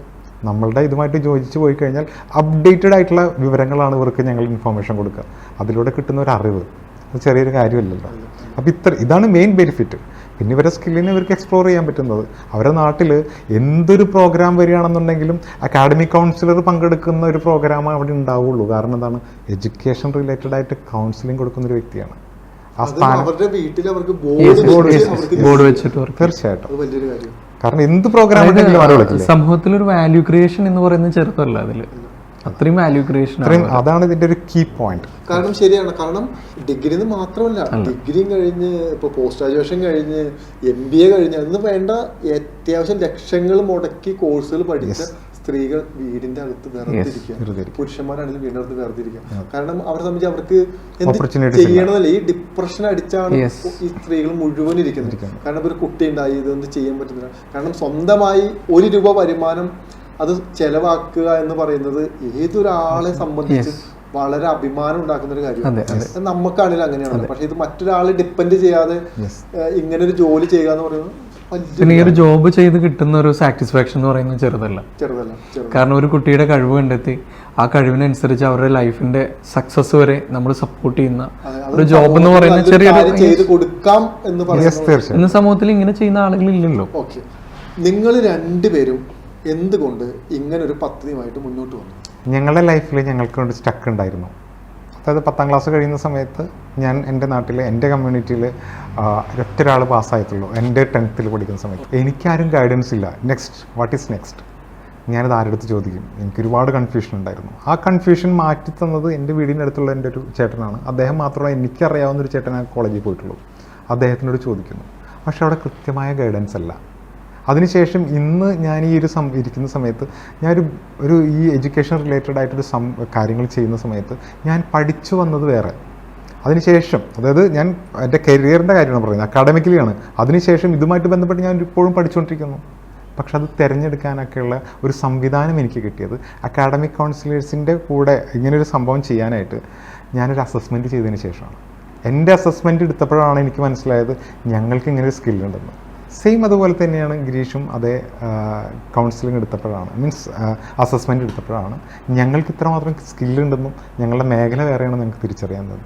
Speaker 2: നമ്മളുടെ ഇതുമായിട്ട് ചോദിച്ചു പോയി കഴിഞ്ഞാൽ അപ്ഡേറ്റഡ് ആയിട്ടുള്ള വിവരങ്ങളാണ് ഇവർക്ക് ഞങ്ങൾ ഇൻഫോർമേഷൻ കൊടുക്കുക. അതിലൂടെ കിട്ടുന്ന ഒരു അറിവ്. അത് ചെറിയൊരു കാര്യമല്ലല്ലോ. അപ്പോൾ ഇത്ര ഇതാണ് മെയിൻ ബെനിഫിറ്റ് പിന്നെ ഇവരെ സ്കില്ലിനെ ഇവർക്ക് എക്സ്പ്ലോർ ചെയ്യാൻ പറ്റുന്നത്. അവരുടെ നാട്ടിൽ എന്തൊരു പ്രോഗ്രാം വരികയാണെന്നുണ്ടെങ്കിലും അക്കാഡമിക് കൗൺസിലർ പങ്കെടുക്കുന്ന ഒരു പ്രോഗ്രാം അവിടെ ഉണ്ടാവുള്ളൂ. കാരണം എന്താണ്? എഡ്യൂക്കേഷൻ റിലേറ്റഡ് ആയിട്ട് കൗൺസിലിംഗ് കൊടുക്കുന്ന ഒരു വ്യക്തിയാണ്. ആ സ്ഥാനം
Speaker 1: അവരുടെ വീട്ടിൽ അവർക്ക് ബോർഡ്
Speaker 3: ബോർഡ് വെച്ചിട്ട് വർക്ക്
Speaker 2: തീർച്ചയായിട്ടും.
Speaker 1: അത് വലിയൊരു കാര്യം.
Speaker 2: കാരണം എന്ത് പ്രോഗ്രാം
Speaker 3: സമൂഹത്തിൽ ഒരു വാല്യൂ ക്രിയേഷൻ എന്ന് പറയുന്നത് ചെറുതല്ല അതിൽ. അത്രയും വാല്യൂ ക്രിയേഷൻ
Speaker 2: അതാണ് ഇതിന്റെ ഒരു കീ പോയിന്റ്
Speaker 1: കാരണം ശരിയാണ്. കാരണം ഡിഗ്രി എന്ന് മാത്രമല്ല ഡിഗ്രിയും കഴിഞ്ഞ് ഇപ്പൊ പോസ്റ്റ് ഗ്രാജുവേഷൻ കഴിഞ്ഞ് എം ബി എ കഴിഞ്ഞ് അന്ന് വേണ്ട അത്യാവശ്യം ലക്ഷങ്ങൾ മുടക്കി കോഴ്സുകൾ പഠിച്ച സ്ത്രീകൾ വീടിന്റെ അടുത്ത് വേർതിരിക്കുക
Speaker 2: പുരുഷന്മാരാണെങ്കിൽ
Speaker 1: പുരുഷന്മാരാണെങ്കിലും വീടിന്റെ അടുത്ത് വേർതിരിക്കുക കാരണം അവരെ സംബന്ധിച്ച് അവർക്ക് എന്ത്
Speaker 2: ചെയ്യണമല്ല.
Speaker 1: ചെയ്യണമെന്നില്ല. ഈ ഡിപ്രഷൻ അടിച്ചാണ് ഈ സ്ത്രീകൾ മുഴുവൻ ഇരിക്കുന്നത്. കാരണം ഒരു കുട്ടി ഉണ്ടായി ഇതൊന്നും ചെയ്യാൻ പറ്റുന്നില്ല. കാരണം സ്വന്തമായി ഒരു രൂപ വരുമാനം അത് ചെലവാക്കുക എന്ന് പറയുന്നത് ഏതൊരാളെ സംബന്ധിച്ച് വളരെ അഭിമാനം ഉണ്ടാക്കുന്ന ഒരു കാര്യമാണ്. നമുക്കാണെങ്കിലും അങ്ങനെയാണ്. പക്ഷെ ഇത് മറ്റൊരാളെ ഡിപ്പെൻഡ് ചെയ്യാതെ ഇങ്ങനെ ഒരു ജോലി ചെയ്യുക എന്ന് പറയുന്നത്
Speaker 3: പിന്നെ ഈ ഒരു ജോബ് ചെയ്ത് കിട്ടുന്ന ഒരു സാറ്റിസ്ഫാക്ഷൻ എന്ന് പറയുന്നത് ചെറുതല്ല.
Speaker 1: ചെറുതല്ല
Speaker 3: കാരണം ഒരു കുട്ടിയുടെ കഴിവ് കണ്ടെത്തി ആ കഴിവിനനുസരിച്ച് അവരുടെ ലൈഫിന്റെ സക്സസ് വരെ നമ്മൾ സപ്പോർട്ട് ചെയ്യുന്ന ഒരു ജോബ് എന്ന്
Speaker 1: പറയുന്ന
Speaker 2: ചെറിയ
Speaker 3: ഇന്ന് സമൂഹത്തിൽ ഇങ്ങനെ ചെയ്യുന്ന ആളുകളില്ലല്ലോ.
Speaker 1: ഇല്ലല്ലോ നിങ്ങൾ രണ്ടുപേരും എന്തുകൊണ്ട് ഇങ്ങനെ ഒരു പദ്ധതിയുമായിട്ട് മുന്നോട്ട് വന്നു?
Speaker 2: ഞങ്ങളുടെ ലൈഫിൽ ഞങ്ങൾക്ക് ഒരു സ്റ്റക്ക് ഉണ്ടായിരുന്നു. അതായത് പത്താം ക്ലാസ് കഴിയുന്ന സമയത്ത് ഞാൻ എന്റെ നാട്ടിൽ എന്റെ കമ്മ്യൂണിറ്റിയിൽ ഒറ്റ ഒരാൾ പാസ്സായിട്ടുള്ളൂ എന്റെ ടെൻത്തിൽ പഠിക്കുന്ന സമയത്ത്. എനിക്കാരും ഗൈഡൻസ് ഇല്ല. നെക്സ്റ്റ് വാട്ട് ഈസ് നെക്സ്റ്റ് ഞാനത് ആരെടുത്ത് ചോദിക്കും? എനിക്ക് ഒരുപാട് കൺഫ്യൂഷൻ ഉണ്ടായിരുന്നു. ആ കൺഫ്യൂഷൻ മാറ്റി തന്നത് എന്റെ വീടിന്റെ അടുത്തുള്ള എന്റെ ഒരു ചേട്ടനാണ്. അദ്ദേഹം മാത്രമേ എനിക്കറിയാവുന്ന ഒരു ചേട്ടൻ ആ കോളേജിൽ പോയിട്ടുള്ളൂ. അദ്ദേഹത്തിനോട് ചോദിക്കുന്നു. പക്ഷെ അവിടെ കൃത്യമായ ഗൈഡൻസ് അല്ല. അതിനുശേഷം ഇന്ന് ഞാൻ ഈ ഒരു സം ഇരിക്കുന്ന സമയത്ത് ഞാനൊരു ഒരു ഈ എഡ്യൂക്കേഷൻ റിലേറ്റഡ് ആയിട്ടൊരു സം കാര്യങ്ങൾ ചെയ്യുന്ന സമയത്ത് ഞാൻ പഠിച്ചു വന്നത് വേറെ. അതിനുശേഷം അതായത് ഞാൻ എന്റെ കരിയറിന്റെ കാര്യമാണ് പറയുന്നത് അക്കാഡമിക്കലിയാണ് അതിനുശേഷം ഇതുമായിട്ട് ബന്ധപ്പെട്ട് ഞാൻ ഇപ്പോഴും പഠിച്ചുകൊണ്ടിരിക്കുന്നു. പക്ഷെ അത് തിരഞ്ഞെടുക്കാനൊക്കെയുള്ള ഒരു സംവിധാനം എനിക്ക് കിട്ടിയത് അക്കാഡമിക് കൗൺസിലേഴ്സിന്റെ കൂടെ ഇങ്ങനൊരു സംഭവം ചെയ്യാനായിട്ട് ഞാനൊരു അസസ്മെന്റ് ചെയ്തതിന് ശേഷമാണ്. എന്റെ അസസ്മെന്റ് എടുത്തപ്പോഴാണ് എനിക്ക് മനസ്സിലായത് ഞങ്ങൾക്ക് ഇങ്ങനൊരു സ്കില്ലുണ്ടെന്ന് സെയിം അതുപോലെ തന്നെയാണ് ഗിരീഷും അതേ കൗൺസിലിംഗ് എടുത്തപ്പോഴാണ്. മീൻസ് അസസ്മെന്റ് എടുത്തപ്പോഴാണ് ഞങ്ങൾക്ക് ഇത്രമാത്രം സ്കില്ലുണ്ടെന്നും ഞങ്ങളുടെ മേഖല വേറെയാണ് ഞങ്ങൾക്ക് തിരിച്ചറിയാൻ തന്നത്.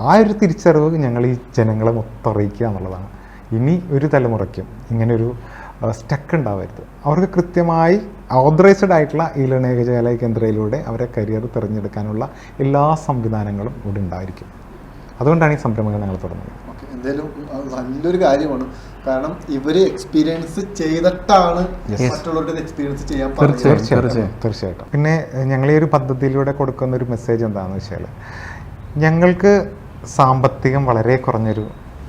Speaker 2: ആ ഒരു തിരിച്ചറിവ് ഞങ്ങൾ ഈ ജനങ്ങളെ മൊത്തം അറിയിക്കുക എന്നുള്ളതാണ്. ഇനി ഒരു തലമുറയ്ക്കും ഇങ്ങനൊരു സ്റ്റക്ക് ഉണ്ടാവരുത്. അവർക്ക് കൃത്യമായി ഓതറൈസ്ഡ് ആയിട്ടുള്ള ഈ ലേണേകജാലയ കേന്ദ്രയിലൂടെ അവരെ കരിയർ തിരഞ്ഞെടുക്കാനുള്ള എല്ലാ സംവിധാനങ്ങളും ഇവിടെ ഉണ്ടായിരിക്കും. അതുകൊണ്ടാണ് ഈ സംരംഭങ്ങൾ ഞങ്ങൾ തുടങ്ങുന്നത്.
Speaker 1: എന്തായാലും നല്ലൊരു കാര്യമാണ്. കാരണം ഇവർ എക്സ്പീരിയൻസ് ചെയ്തിട്ടാണ് മറ്റുള്ളവരുടെ എക്സ്പീരിയൻസ് ചെയ്യാൻ
Speaker 2: തീർച്ചയായിട്ടും തീർച്ചയായിട്ടും. പിന്നെ ഞങ്ങൾ ഈ ഒരു പദ്ധതിയിലൂടെ കൊടുക്കുന്ന ഒരു മെസ്സേജ് എന്താണെന്ന് വെച്ചാൽ ഞങ്ങൾക്ക് സാമ്പത്തികം വളരെ കുറഞ്ഞൊരു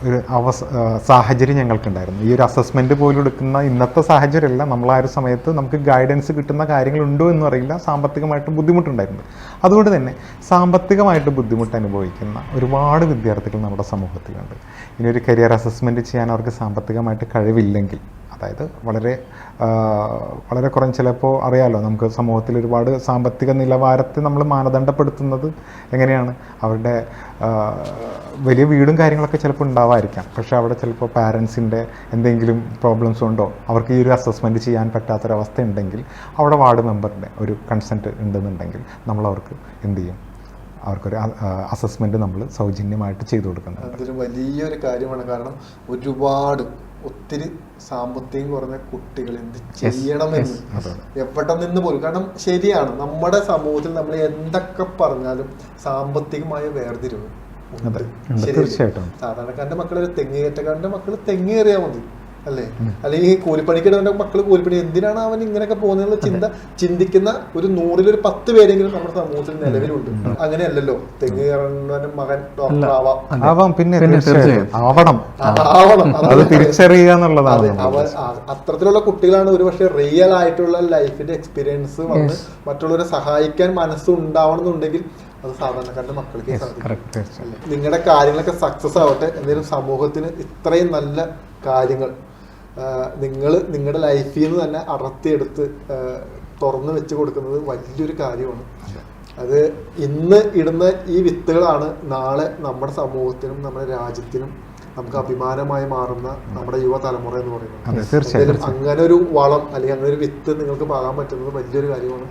Speaker 2: ഒരു അവസ സാഹചര്യം ഞങ്ങൾക്കുണ്ടായിരുന്നു. ഈ ഒരു അസസ്മെന്റ് പോലും എടുക്കുന്ന ഇന്നത്തെ സാഹചര്യമല്ല. നമ്മൾ ആ ഒരു സമയത്ത് നമുക്ക് ഗൈഡൻസ് കിട്ടുന്ന കാര്യങ്ങളുണ്ടോ എന്ന് അറിയില്ല. സാമ്പത്തികമായിട്ട് ബുദ്ധിമുട്ടുണ്ടായിരുന്നു. അതുകൊണ്ട് തന്നെ സാമ്പത്തികമായിട്ട് ബുദ്ധിമുട്ട് അനുഭവിക്കുന്ന ഒരുപാട് വിദ്യാർത്ഥികൾ നമ്മുടെ സമൂഹത്തിലുണ്ട്. ഇനി ഒരു കരിയർ അസസ്മെന്റ് ചെയ്യാൻ അവർക്ക് സാമ്പത്തികമായിട്ട് കഴിവില്ലെങ്കിൽ അതായത് വളരെ വളരെ കുറഞ്ഞ ചിലപ്പോൾ അറിയാമല്ലോ നമുക്ക് സമൂഹത്തിൽ ഒരുപാട് സാമ്പത്തിക നിലവാരത്തെ നമ്മൾ മാനദണ്ഡപ്പെടുത്തുന്നത് എങ്ങനെയാണ്? അവരുടെ വലിയ വീടും കാര്യങ്ങളൊക്കെ ചിലപ്പോൾ ഉണ്ടാവായിരിക്കാം പക്ഷേ അവിടെ ചിലപ്പോൾ പാരൻസിന്റെ എന്തെങ്കിലും പ്രോബ്ലംസ് ഉണ്ടോ? അവർക്ക് ഈ ഒരു അസസ്മെന്റ് ചെയ്യാൻ പറ്റാത്തൊരവസ്ഥ ഉണ്ടെങ്കിൽ അവിടെ വാർഡ് മെമ്പറിന്റെ ഒരു കൺസെന്റ് ഉണ്ടെന്നുണ്ടെങ്കിൽ നമ്മൾ അവർക്ക് എന്ത് ചെയ്യും? അവർക്കൊരു അസസ്മെന്റ് നമ്മൾ സൗജന്യമായിട്ട് ചെയ്തു കൊടുക്കുന്നത്
Speaker 1: അതൊരു വലിയൊരു കാര്യമാണ്. കാരണം ഒരുപാട് ഒത്തിരി സാമ്പത്തികം കുറഞ്ഞ കുട്ടികൾ എന്ത് ചെയ്യണമെന്ന് എവിടെ നിന്ന് പോലും. കാരണം ശരിയാണ് നമ്മുടെ സമൂഹത്തിൽ നമ്മൾ എന്തൊക്കെ പറഞ്ഞാലും സാമ്പത്തികമായ വേർതിരിവ്?
Speaker 2: തീർച്ചയായിട്ടും.
Speaker 1: സാധാരണക്കാരന്റെ മക്കൾ തെങ്ങേറ്റക്കാരന്റെ മക്കൾ തെങ്ങേറിയാൽ മതി. അല്ലേ? അല്ലെങ്കിൽ കൂലിപ്പണിക്കിടവന്റെ മക്കൾ കൂലിപ്പണി എന്തിനാണ് അവൻ ഇങ്ങനെയൊക്കെ പോകുന്നുള്ള ചിന്ത ചിന്തിക്കുന്ന ഒരു നൂറിലൊരു പത്ത് പേരെങ്കിലും നമ്മുടെ സമൂഹത്തിൽ നിലവിലുണ്ട്. അങ്ങനെയല്ലല്ലോ. തെങ്ങ് കയറുന്നവന്റെ മകൻ ഡോക്ടർ ആവാം
Speaker 2: ആവാം. പിന്നെ ആവണം.
Speaker 1: ആവണം.
Speaker 2: അത് തിരിച്ചറിയുക എന്നുള്ളതാണ്
Speaker 1: അത്തരത്തിലുള്ള കുട്ടികളാണ് ഒരുപക്ഷെ റിയൽ ആയിട്ടുള്ള ലൈഫിന്റെ എക്സ്പീരിയൻസ് വന്ന് മറ്റുള്ളവരെ സഹായിക്കാൻ മനസ്സ് ഉണ്ടാവണമെന്നുണ്ടെങ്കിൽ അത് സാധാരണക്കാരുടെ മക്കൾക്ക് സാധിക്കും. നിങ്ങളുടെ കാര്യങ്ങളൊക്കെ സക്സസ് ആവട്ടെ. എന്തെങ്കിലും സമൂഹത്തിന് ഇത്രയും നല്ല കാര്യങ്ങൾ നിങ്ങൾ നിങ്ങളുടെ ലൈഫിൽ നിന്ന് തന്നെ അടർത്തിയെടുത്ത് തുറന്നു വെച്ച് കൊടുക്കുന്നത് വലിയൊരു കാര്യമാണ്. അത് ഇന്ന് ഇടുന്ന ഈ വിത്തുകളാണ് നാളെ നമ്മുടെ സമൂഹത്തിനും നമ്മുടെ രാജ്യത്തിനും നമുക്ക് അഭിമാനമായി മാറുന്ന നമ്മുടെ യുവതലമുറ എന്ന് പറയുന്നത്. അങ്ങനെ ഒരു വളം അല്ലെങ്കിൽ അങ്ങനെ ഒരു വിത്ത് നിങ്ങൾക്ക് പാകാൻ പറ്റുന്നത് വലിയൊരു കാര്യമാണ്.